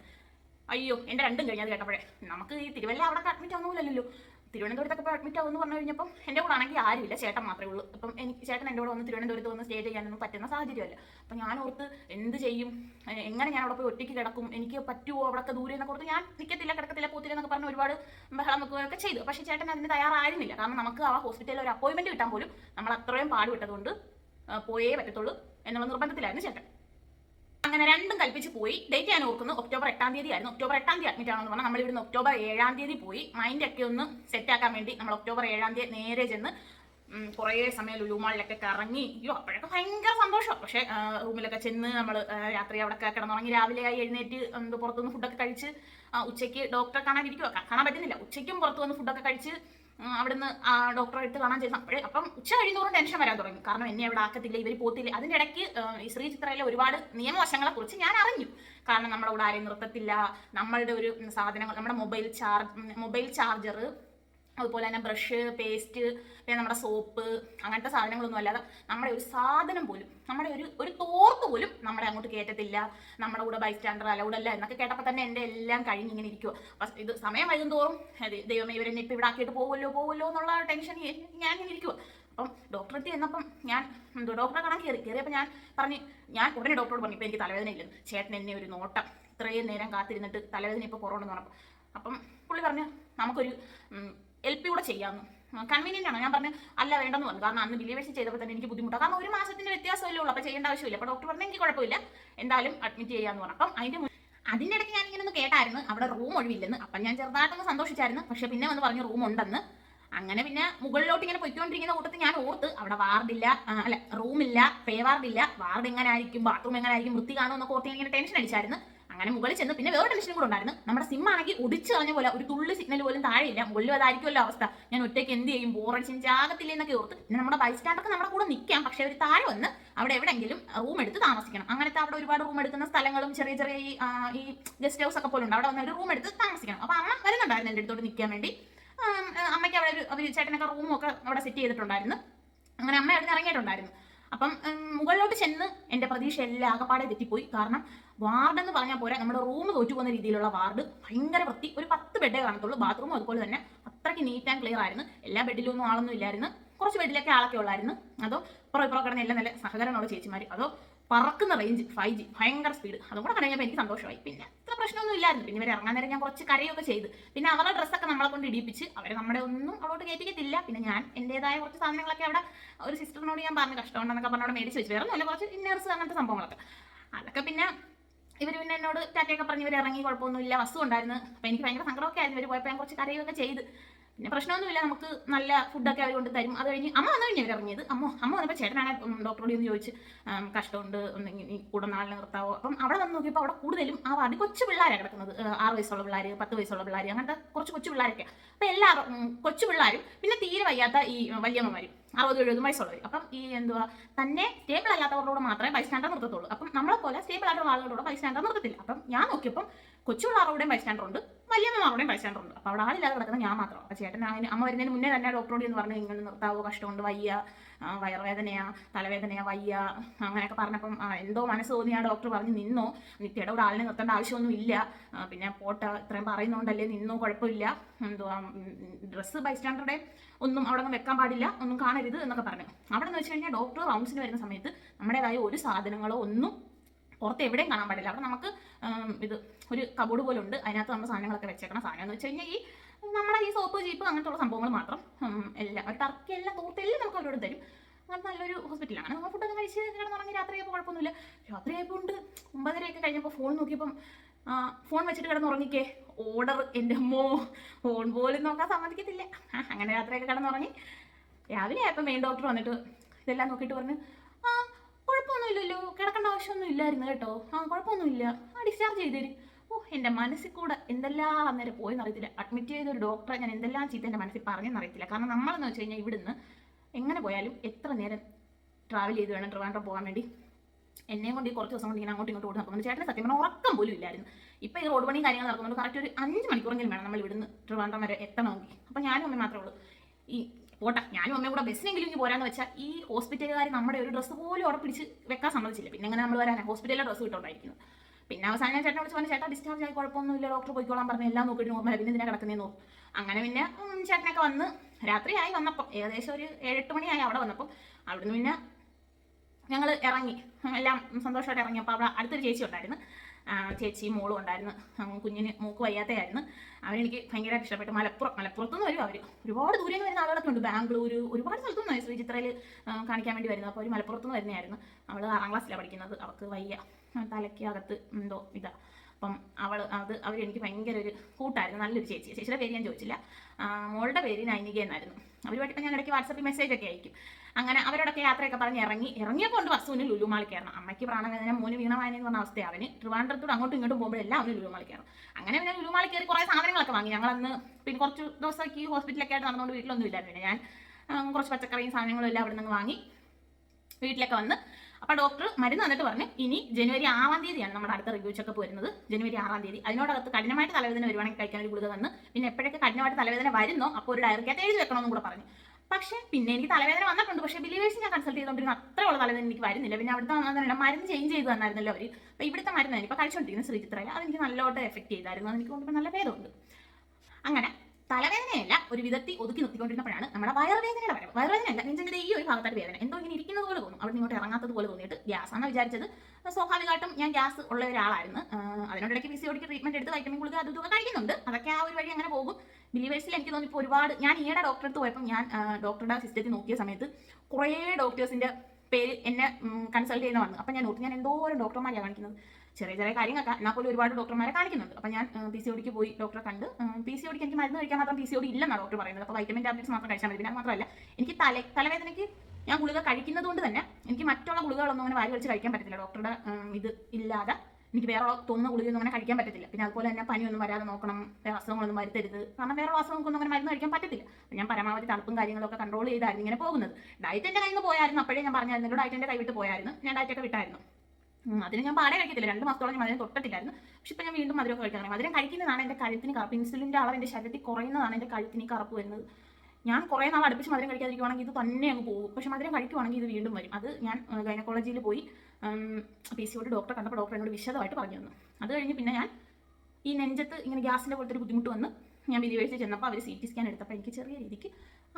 അയ്യോ എന്റെ രണ്ടും കഴിഞ്ഞത് കേട്ടപ്പോഴേ. നമുക്ക് ഈ തിരുവല്ല അവിടെ അഡ്മിറ്റ് ആവുന്നില്ലല്ലോ തിരുവനന്തപുരത്തൊക്കെ ഇപ്പോൾ അഡ്മിറ്റ് ആവുമെന്ന് പറഞ്ഞു കഴിഞ്ഞപ്പം എന്റെ കൂടെ ആണെങ്കിൽ ആരുമില്ല. ചേട്ടൻ മാത്രമേ ഉള്ളൂ. അപ്പം എനിക്ക് ചേട്ടൻ എന്റെ കൂടെ വന്ന് തിരുവനന്തപുരത്ത് വന്ന് സ്റ്റേ ചെയ്യാനൊന്നും പറ്റുന്ന സാഹചര്യമല്ല. അപ്പം ഞാൻ ഓർത്ത് എന്ത് ചെയ്യും? എങ്ങനെ ഞാൻ അവിടെ പോയി ഒറ്റയ്ക്ക് കിടക്കും? എനിക്ക് പറ്റുമോ അവിടെയൊക്കെ ദൂരെ എന്നൊക്കെ ഓർത്ത് ഞാൻ നിൽക്കത്തില്ല കിടക്കത്തില്ല പോത്തില്ല എന്നൊക്കെ പറഞ്ഞ് ഒരുപാട് ബഹളം വെക്കുകയൊക്കെ ചെയ്തു. പക്ഷേ ചേട്ടൻ അതിന് തയ്യാറായിരുന്നില്ല. കാരണം നമുക്ക് ആ ഹോസ്പിറ്റലിൽ ഒരു അപ്പോയിൻമെന്റ് കിട്ടാൻ പോലും നമ്മൾ അത്രയും പാടുപെട്ടതുകൊണ്ട് പോയേ പറ്റത്തുള്ളൂ എന്നുള്ള നിർബന്ധത്തിലായിരുന്നു ചേട്ടൻ. അങ്ങനെ രണ്ടും കൽപ്പിച്ച് പോയി. ഡേറ്റ് ഞാൻ ഓർക്കുന്നു ഒക്ടോബർ എട്ടാം തീയതി ആയിരുന്നു ഒക്ടോബർ എട്ടാം തീയതി അഡ്മിറ്റ് ആണെന്ന് പറഞ്ഞാൽ നമ്മൾ ഇവിടുന്ന് ഒക്ടോബർ ഏഴാം തീയതി പോയി. മൈൻഡ് ഒക്കെ ഒന്ന് സെറ്റ് ആക്കാൻ വേണ്ടി നമ്മൾ ഒക്ടോബർ ഏഴാം തീയതി നേരെ ചെന്ന് കുറേ സമയം ലുലുമാളിലൊക്കെ കറങ്ങി. അയ്യോ അപ്പോഴൊക്കെ ഭയങ്കര സന്തോഷം. പക്ഷേ റൂമിലൊക്കെ ചെന്ന് നമ്മൾ രാത്രി അവിടെ കിടന്നുറങ്ങി രാവിലെ ആയി എഴുന്നേറ്റ് എന്ത് പുറത്തുനിന്ന് ഫുഡൊക്കെ കഴിച്ച് ഉച്ചയ്ക്ക് ഡോക്ടറെ കാണാൻ ഇരിക്കുക കാണാൻ പറ്റുന്നില്ല. ഉച്ചയ്ക്കും പുറത്തു വന്ന് ഫുഡൊക്കെ കഴിച്ച് അവിടുന്ന് ഡോക്ടറെ അടുത്ത് കാണാൻ ചെയ്യുന്ന അപ്പോഴേ അപ്പം ഉച്ച കഴിയുന്നതോറും ടെൻഷൻ വരാൻ തുടങ്ങി. കാരണം എന്നെ അവിടെ ആക്കത്തില്ല ഇവർ പോത്തില്ല അതിന്റെ ഇടയ്ക്ക് ശ്രീ ചിത്രയിലെ ഒരുപാട് നിയമവശങ്ങളെ കുറിച്ച് ഞാൻ അറിഞ്ഞു. കാരണം നമ്മുടെ കൂടെ ആരെയും നിർത്തത്തില്ല. നമ്മളുടെ ഒരു സാധനങ്ങൾ നമ്മുടെ മൊബൈൽ ചാർജ് മൊബൈൽ ചാർജർ അതുപോലെ തന്നെ ബ്രഷ് പേസ്റ്റ് പിന്നെ നമ്മുടെ സോപ്പ് അങ്ങനത്തെ സാധനങ്ങളൊന്നും അല്ലാതെ നമ്മുടെ ഒരു സാധനം പോലും നമ്മുടെ ഒരു ഒരു തോർത്ത് പോലും നമ്മളെ അങ്ങോട്ട് കയറ്റത്തില്ല. നമ്മുടെ കൂടെ ബൈസ്റ്റാൻഡർ അലൗഡ് അല്ല എന്നൊക്കെ കേട്ടപ്പോൾ തന്നെ എന്റെ എല്ലാം കഴിഞ്ഞ് ഇങ്ങനെ ഇരിക്കുക അപ്പം ഇത് സമയം വൈകുന്തോറും ദൈവമേ ഇവരെന്നെ ഇപ്പം ഇവിടെ ആക്കിയിട്ട് പോകുമല്ലോ പോകുമല്ലോ എന്നുള്ള ടെൻഷൻ ഞാൻ ഇങ്ങനെ ഇരിക്കുക അപ്പം ഡോക്ടറെ അടുത്ത് ചെന്നപ്പം ഞാൻ എന്തോ ഡോക്ടറെ കാണാൻ കയറി കയറിയപ്പോൾ ഞാൻ പറഞ്ഞ് ഞാൻ ഉടനെ ഡോക്ടറോട് പറഞ്ഞു ഇപ്പം എനിക്ക് തലവേദന ഇല്ലെന്ന്. ചേട്ടൻ എന്നെ ഒരു നോട്ടം ഇത്രയും നേരം കാത്തിരുന്നിട്ട് തലവേദന ഇപ്പോൾ കുറവുണ്ടെന്ന് പറഞ്ഞപ്പോൾ അപ്പം പുള്ളി പറഞ്ഞു നമുക്കൊരു എൽ പി കൂടെ ചെയ്യാമെന്ന് കൺവീനിയന്റ് ആണ്. ഞാൻ പറഞ്ഞു അല്ല വേണ്ടെന്ന് പറഞ്ഞു. കാരണം അന്ന് ബിലീവേഴ്സ് ചെയ്തപ്പോൾ തന്നെ എനിക്ക് ബുദ്ധിമുട്ടാണ് കാരണം ഒരു മാസത്തിന്റെ വ്യത്യാസമല്ലേ ഉള്ളൂ. അപ്പോൾ ചെയ്യേണ്ട ആവശ്യമില്ല. അപ്പോൾ ഡോക്ടർ പറഞ്ഞു എനിക്ക് കുഴപ്പമില്ല. എന്തായാലും അഡ്മിറ്റ് ചെയ്യാമെന്ന് പറഞ്ഞു. അപ്പം അതിന്റെ അതിന്റെ ഇടയ്ക്ക് ഞാൻ ഇങ്ങനെ ഒന്ന് കേട്ടായിരുന്നു. അവിടെ റൂം ഒഴിവില്ലെന്ന്. അപ്പം ഞാൻ ചെറുതായിട്ടൊന്ന് സന്തോഷിച്ചായിരുന്നു. പക്ഷെ പിന്നെ വന്ന് പറഞ്ഞു റൂം ഉണ്ടെന്ന്. അങ്ങനെ പിന്നെ മുകളിലോട്ട് ഇങ്ങനെ പൊയ്ക്കൊണ്ടിരിക്കുന്ന കൂട്ടത്തിൽ ഞാൻ ഓർത്ത് അവിടെ വാർഡില്ല അല്ല റൂമില്ല പേ വാർഡില്ല വാർഡ് എങ്ങനെ ആയിരിക്കും? ബാത്റൂം എങ്ങനെ ആയിരിക്കും? വൃത്തി കാണുമെന്നൊക്കെ ഓർത്ത് ഞാൻ ഇങ്ങനെ ടെൻഷൻ അടിച്ചായിരുന്നു. അങ്ങനെ മുകളിൽ ചെന്ന് പിന്നെ വേറെ ടെൻഷനും കൂടെ ഉണ്ടായിരുന്നു. നമ്മുടെ സിം ആണെങ്കിൽ ഒടിച്ചു കളഞ്ഞ പോലെ ഒരു തുള്ളി സിഗ്നൽ പോലും താഴെയില്ല. മുകളിൽ അതായിരിക്കുമല്ലോ അവസ്ഥ. ഞാൻ ഒറ്റയ്ക്ക് എന്ത് ചെയ്യും? ബോറടിച്ച് ചാകത്തില്ല എന്നൊക്കെ ഓർത്ത് പിന്നെ നമ്മുടെ ബൈ ബൈസ്റ്റാൻഡൊക്കെ നമ്മുടെ കൂടെ നിൽക്കാം. പക്ഷെ അവർ താഴെ വന്ന് അവിടെ എവിടെയെങ്കിലും റൂം എടുത്ത് താമസിക്കണം. അങ്ങനത്തെ അവിടെ ഒരുപാട് റൂം എടുക്കുന്ന സ്ഥലങ്ങളും ചെറിയ ചെറിയ ഈ, ഗസ്റ്റ് ഹൗസ് ഒക്കെ പോലെ ഉണ്ട്. അവിടെ വന്ന് ഒരു റൂം എടുത്ത് താമസിക്കണം. അപ്പോൾ അമ്മ വരുന്നുണ്ടായിരുന്നു എന്റെ അടുത്തോട്ട് നിൽക്കാൻ വേണ്ടി. അമ്മയ്ക്ക് അവിടെ ഒരു ചേട്ടനൊക്കെ റൂമൊക്കെ അവിടെ സെറ്റ് ചെയ്തിട്ടുണ്ടായിരുന്നു. അങ്ങനെ അമ്മ അവിടെ നിന്ന് ഇറങ്ങിയിട്ടുണ്ടായിരുന്നു. അപ്പം മുകളിലോട്ട് ചെന്ന് എന്റെ പ്രതീക്ഷ എല്ലാം ആകപ്പാടെ തെറ്റിപ്പോയി. കാരണം വാർഡ് എന്ന് പറഞ്ഞാൽ പോരാ നമ്മുടെ റൂം തോറ്റു പോകുന്ന രീതിയിലുള്ള വാർഡ് ഭയങ്കര വൃത്തി. ഒരു പത്ത് ബെഡേ കാണത്തുള്ളൂ. ബാത്റൂമും അതുപോലെ തന്നെ അത്രയ്ക്ക് നീറ്റ് ആൻഡ് ക്ലിയർ ആയിരുന്നു. എല്ലാ ബെഡിലും ഒന്നും ആളൊന്നും ഇല്ലായിരുന്നു. കുറച്ച് ബെഡിലൊക്കെ ആളൊക്കെ ഉള്ളായിരുന്നു. അതോ ഇപ്പുറം ഇപ്പുറം കിടന്ന എല്ലാം നല്ല സഹകരണമുള്ള ചേച്ചിമാർ അതോ പറക്കുന്ന റേഞ്ച് ഫൈവ് ജി ഭയങ്കര സ്പീഡ് അതും കൂടെ കഴിഞ്ഞപ്പോൾ എനിക്ക് സന്തോഷമായി. പിന്നെ അത്ര പ്രശ്നമൊന്നും ഇല്ലായിരുന്നു. പിന്നെ ഇവർ ഇറങ്ങാൻ നേരം ഞാൻ കുറച്ച് കരയൊക്കെ ചെയ്ത്. പിന്നെ അവരുടെ ഡ്രസ്സൊക്കെ നമ്മളെ കൊണ്ട് ഇടിപ്പിച്ച് അവരെ നമ്മുടെ ഒന്നും അവിടോട്ട് കയറ്റിക്കത്തില്ല പിന്നെ ഞാൻ എന്റെതായ കുറച്ച് സാധനങ്ങളൊക്കെ അവിടെ ഒരു സിസ്റ്ററിനോട് ഞാൻ പറഞ്ഞു കഷ്ടമുണ്ടെന്നൊക്കെ പറഞ്ഞ് അവിടെ മേടിച്ച് വെച്ച്. വേറെ നല്ല കുറച്ച് ഇന്നേഴ്സ് അങ്ങനത്തെ സംഭവങ്ങളൊക്കെ. അതൊക്കെ പിന്നെ ഇവർ പിന്നെ എന്നോട് ടാറ്റയൊക്കെ പറഞ്ഞ് ഇവർ ഇറങ്ങി കുഴപ്പമൊന്നുമില്ല. വസ്തു ഉണ്ടായിരുന്നു. അപ്പോൾ എനിക്ക് ഭയങ്കര സങ്കടമൊക്കെ ആയിരുന്നു. ഇവർ പോയപ്പോൾ ഞാൻ കുറച്ച് കരയൊക്കെ ചെയ്ത്. പിന്നെ പ്രശ്നമൊന്നുമില്ല. നമുക്ക് നല്ല ഫുഡൊക്കെ അവർ കൊണ്ട് തരും. അത് കഴിഞ്ഞ് അമ്മ വന്നു കഴിഞ്ഞ് ഇവർ ഇറങ്ങിയത് അമ്മ അമ്മ വന്നപ്പോൾ ചേട്ടനാണ് ഡോക്ടറോട് ഒന്ന് ചോദിച്ച് കഷ്ടമുണ്ട് കൂടെ നാളിനെ നിർത്താവോ? അപ്പം അവിടെ വന്ന് നോക്കിയപ്പോൾ അവിടെ കൂടുതലും ആ വാർഡിൽ കൊച്ചു പിള്ളേരാണ് കിടക്കുന്നത്. ആറ് വയസ്സുള്ള പിള്ളേർ പത്ത് വയസ്സുള്ള പിള്ളേർ അങ്ങനത്തെ കുറച്ച് കൊച്ചു പിള്ളേരൊക്കെ. അപ്പം എല്ലാവരും കൊച്ചു പിള്ളേരും പിന്നെ തീരെ വയ്യാത്ത ഈ വല്യമ്മമാരും. അറുപത് എഴുപതും വയസ്സുള്ളവർ അപ്പം ഈ എന്തുവാ തന്നെ സ്റ്റേബിൾ അല്ലാത്തവരോട് മാത്രമേ ബൈസ്റ്റാൻഡർ നിർത്തത്തുള്ളൂ. അപ്പം നമ്മളെ പോലെ സ്റ്റേബിൾ ആയിട്ടുള്ള ആളുകളോട് ബൈസ്റ്റാൻഡർ നിർത്തത്തില്ല. അപ്പം ഞാൻ നോക്കിയപ്പം കൊച്ചുപിള്ളാറുടെയും ബൈസ്റ്റാൻഡർ ഉണ്ട് വലിയമ്മമാരുടെയും ബൈസ്റ്റാൻഡർ ഉണ്ട്. അപ്പോൾ അവിടെ ആളില്ലാതെ കിടക്കുന്ന ഞാൻ മാത്രം. അപ്പോൾ ചേട്ടൻ അമ്മ വരുന്നതിന് മുന്നേ തന്നെ ഡോക്ടറോട് എന്ന് പറഞ്ഞു ഇങ്ങനെ നിർത്താവോ കഷ്ടമുണ്ട് വയ്യ. വയറുവേദനയാ തലവേദനയാ വയ്യ അങ്ങനെയൊക്കെ പറഞ്ഞപ്പം എന്തോ മനസ്സ് തോന്നി ആ ഡോക്ടർ പറഞ്ഞു നിന്നോ? നിത്യയുടെ കൂടെ ആളിനെ നിർത്തേണ്ട ആവശ്യമൊന്നും ഇല്ല. പിന്നെ പോട്ട ഇത്രയും പറയുന്നതുകൊണ്ടല്ലേ നിന്നോ? കുഴപ്പമില്ല. എന്തോ ഡ്രസ്സ് ബൈസ്റ്റാൻഡറുടെ ഒന്നും അവിടെ നിന്ന് വെക്കാൻ പാടില്ല ഒന്നും കാണരുത് എന്നൊക്കെ പറഞ്ഞു. അവിടെ നിന്ന് വെച്ച് കഴിഞ്ഞാൽ ഡോക്ടർ റൗണ്ട്സിന് വരുന്ന സമയത്ത് നമ്മുടേതായ ഒരു സാധനങ്ങളോ ഒന്നും പുറത്ത് എവിടെയും കാണാൻ പാടില്ല. അവിടെ നമുക്ക് ഇത് ഒരു കബോർഡ് പോലെ ഉണ്ട് അതിനകത്ത് നമ്മൾ സാധനങ്ങളൊക്കെ വെച്ചേക്കണം സാധനം എന്ന് വെച്ച് കഴിഞ്ഞാൽ ഈ നമ്മുടെ ഈ സോപ്പ് ജീപ്പ് അങ്ങനത്തെയുള്ള സംഭവങ്ങൾ മാത്രം എല്ലാം ഒരു ടർക്കി എല്ലാം തൂത്തെല്ലാം നമുക്ക് അവരോട് തരും. അങ്ങനെ നല്ലൊരു ഹോസ്പിറ്റലാണ് നമ്മൾ ഫുഡൊക്കെ കഴിച്ച് കിടന്നുറങ്ങി രാത്രിയായപ്പോൾ കുഴപ്പമൊന്നുമില്ല. രാത്രിയായപ്പോൾ ഉണ്ട് ഒമ്പതരയൊക്കെ കഴിഞ്ഞപ്പോൾ ഫോൺ നോക്കിയപ്പം ഫോൺ വെച്ചിട്ട് കിടന്നുറങ്ങിക്കേ ഓർഡർ എന്റെ അമ്മോ ഫോൺ പോലും നോക്കാൻ സമ്മതിക്കത്തില്ല. അങ്ങനെ രാത്രിയൊക്കെ കിടന്നുറങ്ങി. രാവിലെ ആയപ്പോൾ മെയിൻ ഡോക്ടർ വന്നിട്ട് ഇതെല്ലാം നോക്കിയിട്ട് പറഞ്ഞ് ആ കുഴപ്പമൊന്നുമില്ലല്ലോ കിടക്കേണ്ട ആവശ്യമൊന്നും ഇല്ലായിരുന്നു കേട്ടോ. ആ കുഴപ്പമൊന്നുമില്ല. ആ ഡിസ്ചാർജ് ചെയ്ത് തരും ഓ എന്റെ മനസ്സിൽ കൂടെ എന്തെല്ലാം അന്നേരം പോയി അറിയത്തില്ല. അഡ്മിറ്റ് ചെയ്ത ഒരു ഡോക്ടറെ ഞാൻ എന്തെല്ലാം ചീത്ത എന്റെ മനസ്സിൽ പറഞ്ഞെന്ന് കാരണം നമ്മളെന്ന് വെച്ച് കഴിഞ്ഞാൽ ഇവിടുന്ന് എങ്ങനെ പോയാലും എത്ര നേരം ട്രാവൽ ചെയ്ത് വേണം ട്രിവാൻഡ്രം പോകാൻ വേണ്ടി. എന്നെയും കൊണ്ട് ഈ കുറച്ച് ദിവസം കൊണ്ട് ഇങ്ങനെ അങ്ങോട്ടും ഇങ്ങോട്ടും ഓടുന്നു ചേട്ടന് സത്യം പറഞ്ഞാൽ ഉറക്കം പോലും ഇല്ലായിരുന്നു. ഇപ്പം ഈ റോഡ് പണിയും കാര്യങ്ങൾ നടക്കുന്നുണ്ട്. കറക്റ്റ് ഒരു അഞ്ച് മണിക്കൂറെങ്കിലും വേണം നമ്മൾ ഇവിടുന്ന് ട്രിവാൻഡ്രം വരെ എത്തണമെങ്കിൽ. അപ്പോൾ ഞാനും അമ്മ മാത്രമേ ഉള്ളൂ. ഈ പോട്ടെ ഞാനും അമ്മയും കൂടെ ബസ്സിനെങ്കിലും ഇനി പോരാന്ന് വെച്ചാൽ ഈ ഹോസ്പിറ്റലുകാർ നമ്മുടെ ഒരു ഡ്രസ്സ് പോലും അവിടെ പിടിച്ച് വെക്കാൻ സമ്മതിച്ചില്ല. പിന്നെ എങ്ങനെ നമ്മൾ വരാനാണ് ഹോസ്പിറ്റലിലെ ഡ്രസ്സ് കിട്ടുണ്ടായിരിക്കുന്നത് പിന്നെ അവസാനം ഞാൻ ചേട്ടനെ വിളിച്ച് പറഞ്ഞു ചേട്ടാ ഡിസ്ചാർജ് ആയി കുഴപ്പമൊന്നുമില്ല ഡോക്ടർ പോയിക്കോളാൻ പറഞ്ഞു. എല്ലാം നോക്കിയിട്ട് നോർമൽ പിന്നെ ഇതിനെ കിടക്കുന്നേന്ന് അങ്ങനെ പിന്നെ ചേട്ടനൊക്കെ വന്ന് രാത്രിയായി വന്നപ്പോൾ ഏകദേശം ഒരു ഏഴെട്ട് മണിയായി അവിടെ വന്നപ്പോൾ അവിടുന്ന് പിന്നെ ഞങ്ങൾ ഇറങ്ങി. എല്ലാം സന്തോഷമായിട്ട് ഇറങ്ങിയപ്പോൾ അവിടെ അടുത്തൊരു ചേച്ചി ഉണ്ടായിരുന്നു. ചേച്ചി മോളും ഉണ്ടായിരുന്നു. കുഞ്ഞിന് മൂക്ക് വയ്യാത്തയായിരുന്നു. അവരെനിക്ക് ഭയങ്കരമായിട്ട് ഇഷ്ടപ്പെട്ടു. മലപ്പുറം മലപ്പുറത്തു നിന്ന് വരും അവർ ഒരുപാട് ദൂരെ നിന്ന് വരുന്ന ആളുകളൊക്കെ ഉണ്ട്. ബാംഗ്ലൂർ ഒരുപാട് സ്ഥലത്തു നിന്ന് ശ്രീചിത്രയിൽ കാണിക്കാൻ വേണ്ടി വരുന്നത്. അപ്പോൾ അവർ മലപ്പുറത്തു നിന്ന് വരുന്നതായിരുന്നു. അവൾ ആറാം ക്ലാസ്സിലാണ് പഠിക്കുന്നത്. അവൾക്ക് വയ്യ. ആ, തലയ്ക്ക് അകത്ത് എന്തോ ഇതാ. അപ്പം അവൾ അത് അവരെനിക്ക് ഭയങ്കര ഒരു കൂട്ടായിരുന്നു നല്ലൊരു ചേച്ചി. ചേച്ചിയുടെ പേര് ഞാൻ ചോദിച്ചില്ല. മോളുടെ പേര് നൈനിക എന്നായിരുന്നു. അവരുമായിട്ട് ഞാൻ ഇടയ്ക്ക് വാട്സപ്പിൽ മെസ്സേജ് ഒക്കെ അയക്കും. അങ്ങനെ അവരോടൊക്കെ യാത്രയൊക്കെ പറഞ്ഞ് ഇറങ്ങി ഇറങ്ങിയപ്പോൾ ഉണ്ട് വസ്തുവിന് ലുലുമാളി കയറണം. അമ്മയ്ക്ക് പ്രാണവേദന മോന് വീണവായന എന്ന് പറഞ്ഞ അവസ്ഥയാണ് അവന്. ട്രിവാൻഡ്രത്തോട് അങ്ങോട്ടും ഇങ്ങോട്ടും പോകുമ്പോഴെല്ലാം അവന് ലുലുമാളി കയറണം അങ്ങനെ പിന്നെ ലുലുമാളി കയറി കുറേ സാധനങ്ങളൊക്കെ വാങ്ങി. ഞങ്ങളന്ന് പിന്നെ കുറച്ച് ദിവസമൊക്കെ ഈ ഹോസ്പിറ്റലൊക്കെ ആയിട്ട് നടന്നുകൊണ്ട് വീട്ടിലൊന്നും ഇല്ലായിരുന്നു. പിന്നെ ഞാൻ കുറച്ച് പച്ചക്കറിയും സാധനങ്ങളും എല്ലാം അവിടെ നിന്ന് വാങ്ങി. വീട്ടിലൊക്കെ വന്ന് അപ്പോൾ ഡോക്ടർ മരുന്ന് തന്നിട്ട് പറഞ്ഞു ഇനി ജനുവരി ആറാം തീയതിയാണ് നമ്മുടെ അടുത്ത റിവ്യൂ ചെക്കപ്പ് വരുന്നത് ജനുവരി ആറാം തീയതി. അതിനോടകത്ത് കഠിനമായിട്ട് തലവേദന വരുവാണെങ്കിൽ കഴിക്കാൻ ഒരു ഗുളിക തന്ന്. പിന്നെ എപ്പോഴൊക്കെ കഠിനമായിട്ട് തലവേദന വരുന്നോ അപ്പോൾ ഒരു ഡയറിക്കകത്ത് എഴുതി വെക്കണമെന്നും കൂടെ പറഞ്ഞു. പക്ഷേ പിന്നെ എനിക്ക് തലവേദന വന്നിട്ടുണ്ട്. പക്ഷേ ബിലീവേഴ്സ് ഞാൻ കൺസൾട്ട് ചെയ്തുകൊണ്ടിരുന്ന അത്രയുള്ള തലവേദന എനിക്ക് വരുന്നില്ല. പിന്നെ അവിടുത്തെ വന്നതല്ല മരുന്ന് ചേഞ്ച് ചെയ്ത് തന്നായിരുന്നല്ലോ അവർ അപ്പോൾ ഇവിടുത്തെ മരുന്ന് ഇപ്പോൾ കഴിച്ചുകൊണ്ടിരിക്കുന്ന ശ്രീചിത്രയിൽ അതെനിക്ക് നല്ലോട്ട് എഫക്ട് ചെയ്തായിരുന്നു. അതെനിക്ക് കൊണ്ടുപോയി നല്ല ഭേദമുണ്ട്. അങ്ങനെ തലവേദനയല്ല ഒരു വിധത്തിൽ ഒതുക്കി നിർത്തിക്കൊണ്ടിരുന്നപ്പോഴാണ് നമ്മുടെ വയറുവേദനയുടെ വരവ്. വയറുവേദനയല്ല നെഞ്ചിന്റെ ഈ ഒരു ഭാഗത്തായിട്ട് വേദന. എന്തോ ഇങ്ങനെ ഇരിക്കുന്നത് പോലെ തോന്നും. അവിടെ ഇങ്ങോട്ട് ഇറങ്ങാത്തത് പോലെ തോന്നിയിട്ട് ഗ്യാസ് ആണെന്ന് വിചാരിച്ചത്. സ്വാഭാവികമായിട്ടും ഞാൻ ഗ്യാസ് ഉള്ള ഒരാളായിരുന്നു. അതിനോടിടയ്ക്ക് പി സി ഓടിക്ക് എടുത്ത് വൈറ്റമിൻ ഗുളിക അതും കഴിക്കുന്നുണ്ട്. അതൊക്കെ ആ ഒരു വഴി അങ്ങനെ പോകും. ബിലീവേഴ്സിൽ എനിക്ക് തോന്നി ഇപ്പോൾ ഒരുപാട് ഞാൻ ഈയിടെ ഡോക്ടറെ അടുത്ത് പോയപ്പോൾ ഞാൻ ഡോക്ടറുടെ സിസ്റ്റത്തിൽ നോക്കിയ സമയത്ത് കുറേ ഡോക്ടേഴ്സിന്റെ പേര് എന്നെ കൺസൾട്ട് ചെയ്യുന്ന വന്നു. അപ്പം ഞാൻ നോക്കി ഞാൻ എന്തോരം ഡോക്ടർമാരെയാണ് കാണിക്കുന്നത്? ചെറിയ ചെറിയ കാര്യങ്ങളൊക്കെ എന്നാൽ പോലും ഒരുപാട് ഡോക്ടർമാരെ കാണിക്കുന്നുണ്ട്. അപ്പോൾ ഞാൻ പി സി ഒടിക്ക് പോയി ഡോക്ടറെ കണ്ട് പി സി ഒടിക്ക് എനിക്ക് മരുന്ന് കഴിക്കാൻ മാത്രം പി സി ഒടി ഇല്ലെന്നാണ് ഡോക്ടർ പറയുന്നത്. അപ്പോൾ വൈറ്റമിൻ ടാബ്ലറ്റ്സ് മാത്രം കഴിച്ചാൽ മതി. പിന്നെ മാത്രമല്ല എനിക്ക് തല തലവേദനയ്ക്ക് ഞാൻ ഗുളിക കഴിക്കുന്നത് കൊണ്ട് തന്നെ എനിക്ക് മറ്റുള്ള ഗുളികകളൊന്നും അങ്ങനെ വാരി വലിച്ച് കഴിക്കാൻ പറ്റത്തില്ല. ഡോക്ടറുടെ ഇത് ഇല്ലാതെ എനിക്ക് വേറെ തോന്നുന്ന ഗുളികയൊന്നും അങ്ങനെ കഴിക്കാൻ പറ്റത്തില്ല. പിന്നെ അതുപോലെ തന്നെ പനിയൊന്നും വരാതെ നോക്കണം വേറെ അസുഖങ്ങളൊന്നും വരുത്തരുത്. കാരണം വേറെ അസുഖങ്ങൾക്കൊന്നും അങ്ങനെ മരുന്ന് കഴിക്കാൻ പറ്റത്തില്ല. ഞാൻ പരമാവധി തണുപ്പും കാര്യങ്ങളൊക്കെ കൺട്രോൾ ചെയ്തായിരുന്നു ഇങ്ങനെ പോകുന്നത്. ഡയറ്റ് എന്റെ കയ്യിൽ നിന്ന് പോയായിരുന്നു. അപ്പോഴേ ഞാൻ പറഞ്ഞായിരുന്നു ഡയറ്റ് എന്റെ കൈവിട്ട് പോയായിരുന്നു. ഞാൻ ഡയറ്റൊക്കെ വിട്ടായിരുന്നു. അതിന് ഞാൻ പാടെ കഴിക്കത്തില്ല. രണ്ട് മാസത്തോളം ഞാൻ മധുരം തൊട്ടിട്ടില്ലായിരുന്നു. പക്ഷെ ഇപ്പം ഞാൻ വീണ്ടും മധുരമൊക്കെ കഴിക്കാൻ തുടങ്ങി. മധുരം കഴിക്കുന്നതാണ് എന്റെ കഴുത്തിന് കറുപ്പ് ഇൻസുലിന്റെ അളവ് എന്റെ ശരീരത്തിൽ കുറയുന്നതാണ് എന്റെ കഴുത്തിന് കറുപ്പ് വരുന്നത്. ഞാൻ കുറേ നാൾ അടുപ്പിച്ച് മധുരം കഴിക്കാതിരിക്കുവാണെങ്കിൽ ഇത് തന്നെ അങ്ങ് പോകും. പക്ഷെ മധുരം കഴിക്കുവാണെങ്കിൽ ഇത് വീണ്ടും വരും. അത് ഞാൻ ഗൈനക്കോളജിയിൽ പോയി പി സി ഓട് ഡോക്ടറെ കണ്ടപ്പോൾ ഡോക്ടർ എന്നോട് വിശദമായിട്ട് പറഞ്ഞു തന്നു. അത് കഴിഞ്ഞ് പിന്നെ ഞാൻ ഈ നെഞ്ചത്ത് ഇങ്ങനെ ഗ്യാസിന്റെ പോലത്തെ ഒരു ബുദ്ധിമുട്ട് വന്ന് ഞാൻ വിധിവേഴ്ച ചെന്നപ്പോൾ അവർ സി ടി സ്കാൻ എടുത്തപ്പോൾ എനിക്ക് ചെറിയ രീതിക്ക്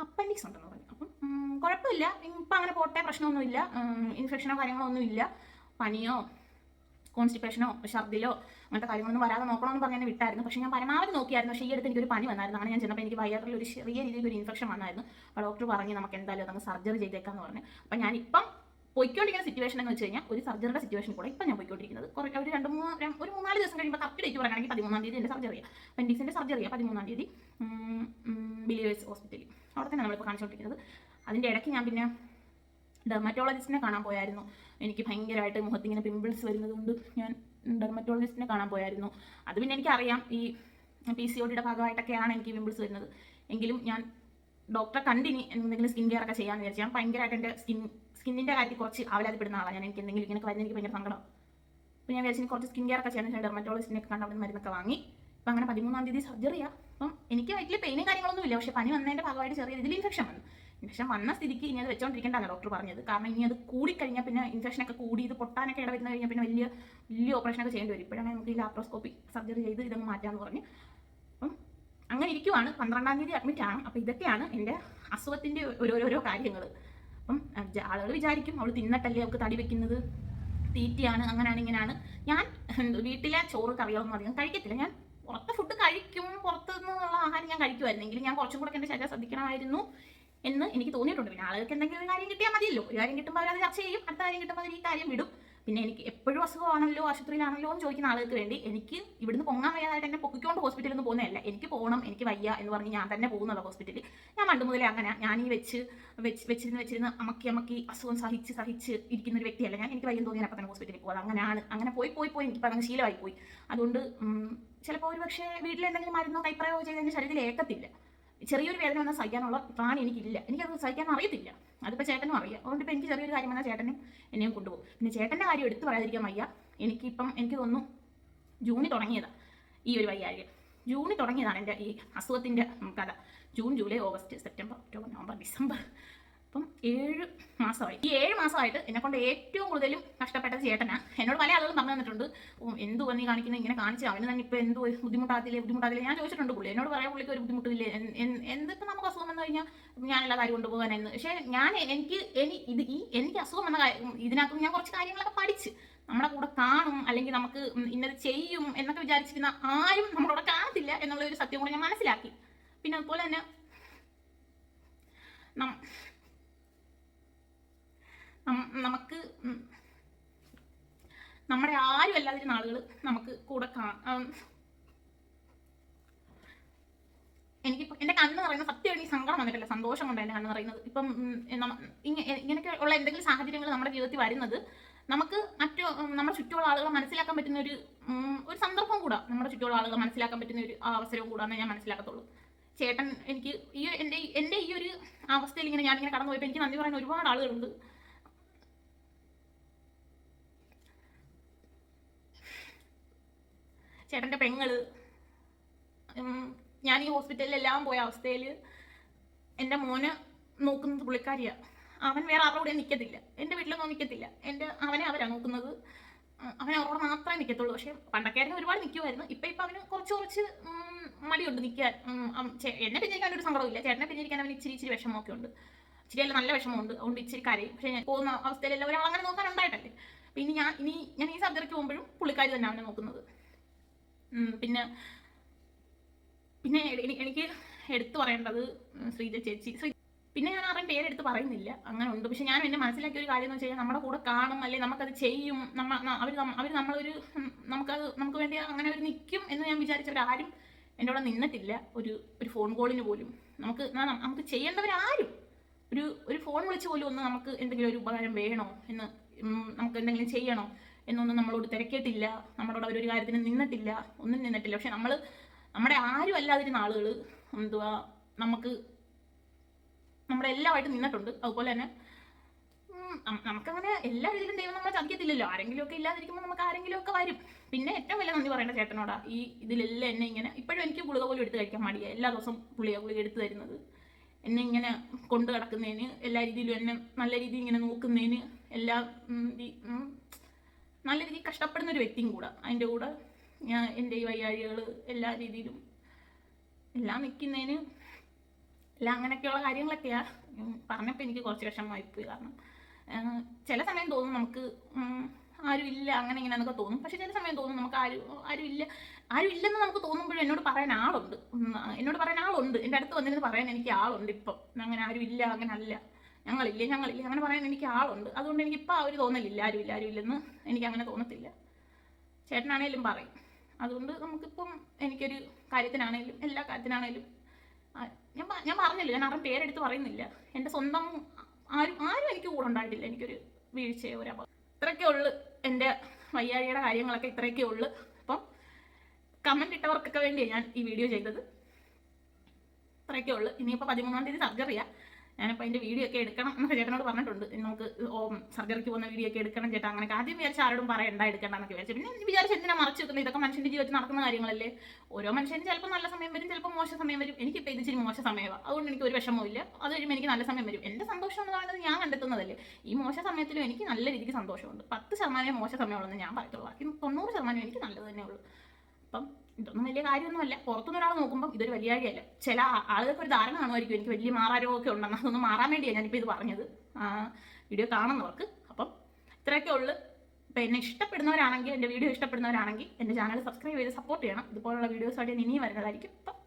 അപ്പൻഡിക്സ് ഉണ്ടെന്ന് പറഞ്ഞു. അപ്പം കുഴപ്പമില്ല. ഇപ്പം അങ്ങനെ പോട്ടെ പ്രശ്നമൊന്നുമില്ല. ഇൻഫെക്ഷനോ കാര്യങ്ങളോ ഒന്നും ഇല്ല പനിയോ കോൺസ്റ്റിപ്പേഷനോ ഛർദിലോ അങ്ങനത്തെ കാര്യങ്ങളൊന്നും വരാതെ നോക്കണമെന്ന് പറഞ്ഞ് എന്നെ വിട്ടായിരുന്നു. പക്ഷേ ഞാൻ പരമാവധി നോക്കിയായിരുന്നു. പക്ഷേ ഈ അടുത്ത് എനിക്കൊരു പനി വന്നായിരുന്നു. അങ്ങനെ ഞാൻ ചെന്നപ്പോൾ എനിക്ക് വയറിൽ ഒരു ചെറിയ രീതിയിൽ ഒരു ഇൻഫെക്ഷൻ വന്നായിരുന്നു. അപ്പോൾ ഡോക്ടർ പറഞ്ഞ് നമുക്ക് എന്തായാലും അതങ്ങ് സർജറി ചെയ്തേക്കാന്ന് പറഞ്ഞു. അപ്പോൾ ഞാൻ ഇപ്പം പോയിക്കൊണ്ടിരിക്കുന്ന സിറ്റുവേഷൻ എന്ന് വെച്ച് കഴിഞ്ഞാൽ ഒരു സർജറിയുടെ സിറ്റുവേഷൻ കൂടെ ഇപ്പം ഞാൻ പോയിക്കൊണ്ടിരിക്കുന്നത്. കുറേ ഒരു രണ്ട് മൂന്ന് ഒരു മൂന്നാൽ ദിവസം കഴിയുമ്പോൾ കറക്റ്റ് ഡേറ്റ് പറയുകയാണെങ്കിൽ പതിമൂന്നാം തീയതി എന്റെ സർജറി പെൻഡിക്സിന്റെ സർജറി പതിമൂന്നാം തീയതി ബിലിയേഴ്സ് ഹോസ്പിറ്റലിൽ അവിടെ തന്നെ നമ്മളിപ്പോൾ കാണിച്ചുകൊണ്ടിരിക്കുന്നത് അതിന്റെ ഇടയ്ക്ക് ഞാൻ പിന്നെ ഡെർമറ്റോളജിസ്റ്റിനെ കാണാൻ പോയായിരുന്നു. എനിക്ക് ഭയങ്കരമായിട്ട് മുഖത്ത് ഇങ്ങനെ പിമ്പിൾസ് വരുന്നത് കൊണ്ട് ഞാൻ ഡെർമറ്റോളജിസ്റ്റിനെ കാണാൻ പോയായിരുന്നു. അത് പിന്നെ എനിക്കറിയാം. ഈ പി സി ഒ ഡിയുടെ ഭാഗമായിട്ടൊക്കെയാണ് എനിക്ക് പിമ്പിൾസ് വരുന്നത്. എങ്കിലും ഞാൻ ഡോക്ടറെ കണ്ടിനി എന്തെങ്കിലും സ്കിൻ കെയർ ഒക്കെ ചെയ്യാമെന്ന് വിചാരിച്ചു. ഞാൻ ഭയങ്കരമായിട്ട് എന്റെ സ്കിൻ സ്കിന്നിന്റെ കാര്യത്തിൽ കുറച്ച് ആവലാതിപ്പെടുന്ന ആളാണ് ഞാൻ എനിക്ക് എന്തെങ്കിലും ഇങ്ങനെ വരുന്ന എനിക്ക് ഭയങ്കര സങ്കടം. അപ്പോൾ ഞാൻ വിചാരിച്ചു കുറച്ച് സ്കിൻ കെയർ ഒക്കെ ചെയ്യാൻ ഡെർമറ്റോളജിസ്റ്റിനെ കണ്ട് അവിടെ മരുന്നൊക്കെ വാങ്ങി. അപ്പം അങ്ങനെ പതിമൂന്നാം തീയതി സർജറിയാണ് അപ്പം എനിക്ക് വയറ്റിൽ പെയിനും കാര്യങ്ങളൊന്നും ഇല്ല. പക്ഷേ പനി വന്നതിന്റെ ഭാഗമായിട്ട് ചെറിയ രീതിയിൽ ഇൻഫെക്ഷൻ വന്നു. ഇൻഫെക്ഷൻ വന്ന സ്ഥിതിക്ക് ഇനി അത് വെച്ചോണ്ടിരിക്കേണ്ടതാണ് ഡോക്ടർ പറഞ്ഞത്. കാരണം ഇനി അത് കൂടിക്കഴിഞ്ഞാൽ പിന്നെ ഇൻഫെക്ഷനൊക്കെ കൂടി ഇത് പൊട്ടാനൊക്കെ ഇടവരുന്ന കഴിഞ്ഞാൽ പിന്നെ വലിയ വലിയ ഓപ്പറേഷനൊക്കെ ചെയ്യേണ്ടി വരും. ഇപ്പോഴാണ് നമുക്ക് ഈ ലാപ്രോസ്കോപ്പി സർജറി ചെയ്ത് ഇതങ്ങ് മാറ്റാമെന്ന് പറഞ്ഞ്. അപ്പം അങ്ങനെ ഇരിക്കുവാണ്. പന്ത്രണ്ടാം തീയതി അഡ്മിറ്റ് ആണ്. അപ്പോൾ ഇതൊക്കെയാണ് എന്റെ അസുഖത്തിന്റെ ഓരോരോ കാര്യങ്ങൾ അപ്പം ആളുകൾ വിചാരിക്കും അവൾ തിന്നിട്ടല്ലേ അവൾക്ക് തടി വെക്കുന്നത്. തീറ്റയാണ് അങ്ങനെയാണ് ഇങ്ങനെയാണ് ഞാൻ വീട്ടിലെ ചോറ് കറികളൊന്നും അധികം കഴിക്കത്തില്ല. ഞാൻ പുറത്തെ ഫുഡ് കഴിക്കും. പുറത്തുനിന്നുള്ള ആഹാരം ഞാൻ കഴിക്കുമായിരുന്നെങ്കിൽ ഞാൻ കുറച്ചും കൂടെ എന്റെ ശരീരം ശ്രദ്ധിക്കണമായിരുന്നു. എന്ന് എനിക്ക് തോന്നിയിട്ടുണ്ട്. പിന്നെ ആളുകൾക്ക് എന്തെങ്കിലും ഒരു കാര്യം കിട്ടിയാൽ മതിയല്ലോ. ഒരു കാര്യം കിട്ടുമ്പോൾ അവരത് ചർച്ച ചെയ്യും. അടുത്ത കാര്യം കിട്ടുമ്പോൾ അവർ ഈ കാര്യം വിടും. പിന്നെ എനിക്ക് എപ്പോഴും അസുഖമാണല്ലോ ആശുപത്രിയിലാണല്ലോ എന്ന് ചോദിക്കുന്ന ആളുകൾക്ക് വേണ്ടി എനിക്ക് ഇവിടുന്ന് പൊങ്ങാൻ വയ്യാതായിട്ട് എന്നെ പൊക്കിക്കൊണ്ട് ഹോസ്പിറ്റലിൽ നിന്ന് പോകുന്നതല്ല. എനിക്ക് പോകണം എനിക്ക് വയ്യ എന്ന് പറഞ്ഞ് ഞാൻ തന്നെ പോകുന്നുള്ള ഹോസ്പിറ്റലിൽ ഞാൻ പണ്ട് മുതലേ അങ്ങനെ. ഞാൻ ഈ വെച്ച് വെച്ച് വെച്ചിരുന്ന് വെച്ചിരുന്ന് അമക്കി അമക്കി അസുഖം സഹിച്ച് സഹിച്ച് ഇരിക്കുന്ന ഒരു വ്യക്തിയല്ല. ഞാൻ എനിക്ക് വയ്യെന്ന് തോന്നിയാൽ അപ്പം തന്നെ ഹോസ്പിറ്റലിൽ പോകും. അങ്ങനെയാണ് അങ്ങനെ പോയി പോയി പോയി എനിക്ക് അങ്ങനെ ശീലമായി പോയി. അതുകൊണ്ട് ചിലപ്പോൾ ഒരു പക്ഷേ വീട്ടിൽ എന്തെങ്കിലും മരുന്നോ കൈപ്രയോഗം ചെയ്ത് എന്റെ ശരീരത്തിൽ ഏക്കത്തില്ല. ചെറിയൊരു വേദന വന്നാൽ സഹിക്കാനുള്ള പ്രാണി എനിക്കില്ല. എനിക്കത് സഹിക്കാൻ അറിയത്തില്ല. അതിപ്പോൾ ചേട്ടനും അറിയാം. അതുകൊണ്ട് ഇപ്പോൾ എനിക്ക് ചെറിയൊരു കാര്യം വന്നാൽ ചേട്ടനും എന്നെയും കൊണ്ടുപോകും. പിന്നെ ചേട്ടന്റെ കാര്യം എടുത്തു പറയാതിരിക്കാൻ വയ്യ. എനിക്കിപ്പം എനിക്ക് തോന്നുന്നു ജൂണി തുടങ്ങിയതാണ് ഈ ഒരു വയ്യാഴിക. ജൂണിൽ തുടങ്ങിയതാണ് എന്റെ ഈ അസുഖത്തിന്റെ കഥ. June July August September October November December അപ്പം ഏഴ് മാസമായി. ഈ ഏഴ് മാസമായിട്ട് എന്നെ കൊണ്ട് ഏറ്റവും കൂടുതലും നഷ്ടപ്പെട്ട ചേട്ടനാ. എന്നോട് പല ആളുകളും പറഞ്ഞു തന്നിട്ടുണ്ട്. ഓ എന്തു നീ കാണിക്കുന്നത് ഇങ്ങനെ കാണിച്ചു അവന് തന്നെ ഇപ്പം എന്തോ ബുദ്ധിമുട്ടാകത്തില്ലേ? ബുദ്ധിമുട്ടാകത്തില്ലേ? ഞാൻ ചോദിച്ചിട്ടുണ്ട് പുള്ളി എന്നോട് പറയാൻ പുള്ളിക്ക് ഒരു ബുദ്ധിമുട്ടില്ലേ? എൻ- നമുക്ക് അസുഖം വന്നു കഴിഞ്ഞാൽ ഞാൻ എല്ലാ കാര്യം കൊണ്ടുപോകാനെന്ന് പക്ഷേ ഞാൻ എനിക്ക് എനി ഇത് ഈ എനിക്ക് അസുഖം വന്ന ഇതിനകത്ത് ഞാൻ കുറച്ച് കാര്യങ്ങളൊക്കെ പഠിച്ച്. നമ്മുടെ കൂടെ കാണും അല്ലെങ്കിൽ നമുക്ക് ഇന്നത് ചെയ്യും എന്നൊക്കെ വിചാരിച്ചിരുന്ന ആരും നമ്മുടെ കൂടെ കാണത്തില്ല എന്നുള്ള ഒരു സത്യം കൂടെ ഞാൻ മനസ്സിലാക്കി. പിന്നെ അതുപോലെ തന്നെ നമുക്ക് നമ്മുടെ ആരും അല്ലാതിരുന്ന ആളുകൾ നമുക്ക് കൂടെ എനിക്ക് എന്റെ കണ്ണ് പറയുന്ന സത്യം എനിക്ക് സങ്കടം വന്നിട്ടില്ല സന്തോഷം കൊണ്ട് എന്റെ കണ്ണ് പറയുന്നത് ഇപ്പം ഇങ്ങനെയൊക്കെ ഉള്ള എന്തെങ്കിലും സാഹചര്യങ്ങൾ നമ്മുടെ ജീവിതത്തിൽ വരുന്നത് നമുക്ക് മറ്റു നമ്മുടെ ചുറ്റുമുള്ള ആളുകളെ മനസ്സിലാക്കാൻ പറ്റുന്ന ഒരു ഒരു സന്ദർഭം കൂടാ. നമ്മുടെ ചുറ്റുമുള്ള ആളുകളെ മനസ്സിലാക്കാൻ പറ്റുന്ന ഒരു അവസരവും കൂടാന്നേ ഞാൻ മനസ്സിലാക്കത്തുള്ളൂ. ചേട്ടൻ എനിക്ക് ഈ എന്റെ എന്റെ ഈ ഒരു അവസ്ഥയിൽ ഇങ്ങനെ ഞാനിങ്ങനെ കടന്നു പോയപ്പോൾ എനിക്ക് നന്ദി പറയുന്ന ഒരുപാട് ആളുകളുണ്ട്. ചേട്ടന്റെ പെങ്ങൾ. ഞാൻ ഈ ഹോസ്പിറ്റലിലെല്ലാം പോയ അവസ്ഥയിൽ എന്റെ മോനെ നോക്കുന്നത് പുള്ളിക്കാരിയാണ് അവൻ വേറെ ആരുടെ കൂടെ നിൽക്കത്തില്ല എന്റെ വീട്ടിലൊന്നും നിൽക്കത്തില്ല എന്റെ അവനെ അവരാണ് നോക്കുന്നത്. അവൻ അവരോട് മാത്രമേ നിൽക്കത്തുള്ളൂ പക്ഷേ പണ്ടൊക്കെ ഒരുപാട് നിൽക്കുമായിരുന്നു ഇപ്പം ഇപ്പം അവന് കുറച്ച് കുറച്ച് മടിയുണ്ട് നിൽക്കാൻ. എന്നെ പിന്നിരിക്കാൻ ഒരു സങ്കടമില്ല ചേട്ടനെ പിന്നിരിക്കാൻ അവൻ ഇച്ചിരി ഇച്ചിരി വിഷമമൊക്കെ ഉണ്ട്. ഇച്ചിരി നല്ല വിഷമമുണ്ട്. അതുകൊണ്ട് ഇച്ചിരി കരയും. പക്ഷേ ഞാൻ പോകുന്ന അവസ്ഥയിലെല്ലാം ഒരാൾ നോക്കാനുണ്ടായിട്ടല്ലേ. പിന്നെ ഞാൻ ഇനി ഞാൻ ഈ സർജറിക്ക് പോകുമ്പോഴും പുള്ളിക്കാരി തന്നെ അവനെ നോക്കുന്നത്. പിന്നെ പിന്നെ എനിക്ക് എടുത്തു പറയേണ്ടത് ശ്രീജ ചേച്ചി. പിന്നെ ഞാൻ ആരെയും പേരെടുത്ത് പറയുന്നില്ല. അങ്ങനെ ഉണ്ട്. പക്ഷെ ഞാൻ എന്നെ മനസ്സിലാക്കിയ ഒരു കാര്യം എന്ന് വെച്ച് കഴിഞ്ഞാൽ നമ്മുടെ കൂടെ കാണും അല്ലെങ്കിൽ നമുക്കത് ചെയ്യും. നമ്മ അവർ അവർ നമ്മളൊരു നമുക്കത് നമുക്ക് വേണ്ടി അങ്ങനെ അവർ നിൽക്കും എന്ന് ഞാൻ വിചാരിച്ചവരാരും എന്റെ കൂടെ നിന്നിട്ടില്ല. ഒരു ഒരു ഫോൺ കോളിന് പോലും. നമുക്ക് നമുക്ക് ചെയ്യേണ്ടവരാരും ഒരു ഒരു ഫോൺ വിളിച്ച് പോലും ഒന്ന് നമുക്ക് എന്തെങ്കിലും ഒരു ഉപകാരം വേണോ എന്ന് നമുക്ക് എന്തെങ്കിലും ചെയ്യണോ? എന്നൊന്നും നമ്മളോട് തിരക്കിയിട്ടില്ല നമ്മളോട് അവരൊരു കാര്യത്തിന് നിന്നിട്ടില്ല. ഒന്നും നിന്നിട്ടില്ല. പക്ഷെ നമ്മൾ നമ്മുടെ ആരും അല്ലാതിരുന്ന ആളുകൾ എന്തുവാ നമുക്ക് നമ്മുടെ എല്ലാമായിട്ട് നിന്നിട്ടുണ്ട്. അതുപോലെ തന്നെ നമുക്കങ്ങനെ എല്ലാ രീതിയിലും ദൈവം നമ്മളെ ചതിക്കത്തില്ലല്ലോ. ആരെങ്കിലും ഒക്കെ ഇല്ലാതിരിക്കുമ്പോൾ നമുക്ക് ആരെങ്കിലും ഒക്കെ വരും. പിന്നെ ഏറ്റവും വലിയ നന്ദി പറയേണ്ട ചേട്ടനോടാ ഈ ഇതിലെല്ലാം എന്നെ ഇങ്ങനെ ഇപ്പോഴും എനിക്ക് ഗുളിക പോലും എടുത്ത് കഴിക്കാൻ മടിയാ. എല്ലാ ദിവസവും പുളിയ ഗുളിക എടുത്തു തരുന്നത്. എന്നെ ഇങ്ങനെ കൊണ്ടു കിടക്കുന്നതിന് എല്ലാ രീതിയിലും എന്നെ നല്ല രീതിയിൽ ഇങ്ങനെ നോക്കുന്നതിന് എല്ലാ നല്ല രീതിയിൽ കഷ്ടപ്പെടുന്ന ഒരു വ്യക്തിയും കൂടെ. അതിന്റെ കൂടെ ഞാൻ എന്റെ ഈ വയ്യാഴികൾ എല്ലാ രീതിയിലും എല്ലാം നിൽക്കുന്നതിന് എല്ലാം അങ്ങനെയൊക്കെയുള്ള കാര്യങ്ങളൊക്കെയാണ് പറഞ്ഞപ്പോൾ എനിക്ക് കുറച്ച് വിഷമമായിപ്പോയി കാരണം ചില സമയം തോന്നും നമുക്ക് ആരും ഇല്ല അങ്ങനെ ഇങ്ങനെ എന്നൊക്കെ തോന്നും. പക്ഷെ ചില സമയം തോന്നും നമുക്ക് ആരും ആരും ഇല്ല ആരും ഇല്ലെന്ന് നമുക്ക് തോന്നുമ്പോഴും എന്നോട് പറയാൻ ആളുണ്ട്. എന്നോട് പറയാൻ ആളുണ്ട്. എന്റെ അടുത്ത് വന്നിരുന്ന് പറയാൻ എനിക്ക് ആളുണ്ട് ഇപ്പം. അങ്ങനെ ആരും ഇല്ല അങ്ങനെ അല്ല ഞങ്ങളില്ലേ ഞങ്ങളില്ലേ അങ്ങനെ പറയാൻ എനിക്ക് ആളുണ്ട്. അതുകൊണ്ട് എനിക്കിപ്പോൾ ആ ഒരു തോന്നലില്ല ആരും ഇല്ല ആരും ഇല്ലെന്ന് എനിക്ക് അങ്ങനെ തോന്നത്തില്ല. ചേട്ടനാണേലും പറയും. അതുകൊണ്ട് നമുക്കിപ്പം എനിക്കൊരു കാര്യത്തിനാണേലും എല്ലാ കാര്യത്തിനാണേലും ഞാൻ ഞാൻ പറഞ്ഞില്ല ഞാൻ ആരും പേരെടുത്ത് പറയുന്നില്ല. എന്റെ സ്വന്തം ആരും ആരും എനിക്ക് കൂടെ ഉണ്ടായിട്ടില്ല. എനിക്കൊരു വീഴ്ചയോ ഒരു അപകടം ഇത്രയൊക്കെ ഉള്ളു എന്റെ വയ്യാഴിയുടെ കാര്യങ്ങളൊക്കെ ഇത്രയൊക്കെ ഉള്ളു. അപ്പം കമന്റ് ഇട്ടവർക്കൊക്കെ വേണ്ടിയാണ് ഞാൻ ഈ വീഡിയോ ചെയ്തത്. ഇത്രയൊക്കെ ഉള്ളു. ഇനിയിപ്പോൾ പതിമൂന്നാം തീയതി സർജറിയാ. ഞാനിപ്പോൾ അതിന്റെ വീഡിയോ ഒക്കെ എടുക്കണം എന്നൊക്കെ ചേട്ടനോട് പറഞ്ഞിട്ടുണ്ട്. നമുക്ക് ഓ സർജറിക്ക് പോകുന്ന വീഡിയോ ഒക്കെ എടുക്കണം ചേട്ടാ അങ്ങനെ ആദ്യം വിചാരിച്ച ആരോടും പറയണ്ട എടുക്കണ്ട എന്നൊക്കെ വിചാരിച്ചു. പിന്നെ വിചാരിച്ച് എന്തിനാ മറച്ചു വെക്കുന്നത്? ഇതൊക്കെ മനുഷ്യന്റെ ജീവിതത്തിൽ നടക്കുന്ന കാര്യങ്ങളല്ലേ. ഓരോ മനുഷ്യനും ചിലപ്പോൾ നല്ല സമയം വരും ചിലപ്പോൾ മോശം സമയം വരും. എനിക്കിപ്പോൾ ഇപ്പോൾ ഇതിച്ചിരി മോശം സമയമാണ് അതുകൊണ്ട് എനിക്ക് ഒരു വിഷമവും ഇല്ല അത് കഴിയുമ്പോൾ എനിക്ക് നല്ല സമയം വരും. എന്റെ സന്തോഷം എന്ന് പറയുന്നത് ഞാൻ കണ്ടെത്തുന്നതല്ലേ. ഈ മോശ സമയത്തിലും എനിക്ക് നല്ല രീതിക്ക് സന്തോഷമുണ്ട്. പത്ത് ശതമാനം മോശ സമയമുള്ളൂ ഞാൻ പറയത്തുള്ളൂ. ബാക്കി തൊണ്ണൂറ് ശതമാനം എനിക്ക് നല്ലത് തന്നെ ഉള്ളൂ അപ്പം ഇതൊന്നും വലിയ കാര്യമൊന്നുമല്ല. പുറത്തുനിന്ന് ഒരാൾ നോക്കുമ്പോൾ ഇതൊരു വലിയ കാര്യമല്ല. ചില ആളുകൾക്ക് ഒരു ധാരണ കാണുമായിരിക്കും. എനിക്ക് വലിയ മാറാരോഗമൊക്കെ ഉണ്ടെന്ന്. അതൊന്നും മാറാൻ വേണ്ടിയാണ് ഞാനിപ്പോൾ ഇത് പറഞ്ഞത്. വീഡിയോ കാണുന്നവർക്ക്. അപ്പം ഇത്രയൊക്കെ ഉള്ളു. അപ്പം എന്നെ ഇഷ്ടപ്പെടുന്നവരാണെങ്കിൽ എന്റെ വീഡിയോ ഇഷ്ടപ്പെടുന്നവരാണെങ്കിൽ എന്റെ ചാനൽ സബ്സ്ക്രൈബ് ചെയ്ത് സപ്പോർട്ട് ചെയ്യണം. ഇതുപോലുള്ള വീഡിയോസ് ആയിട്ട് ഇനിയും വരുന്നതായിരിക്കും. അപ്പം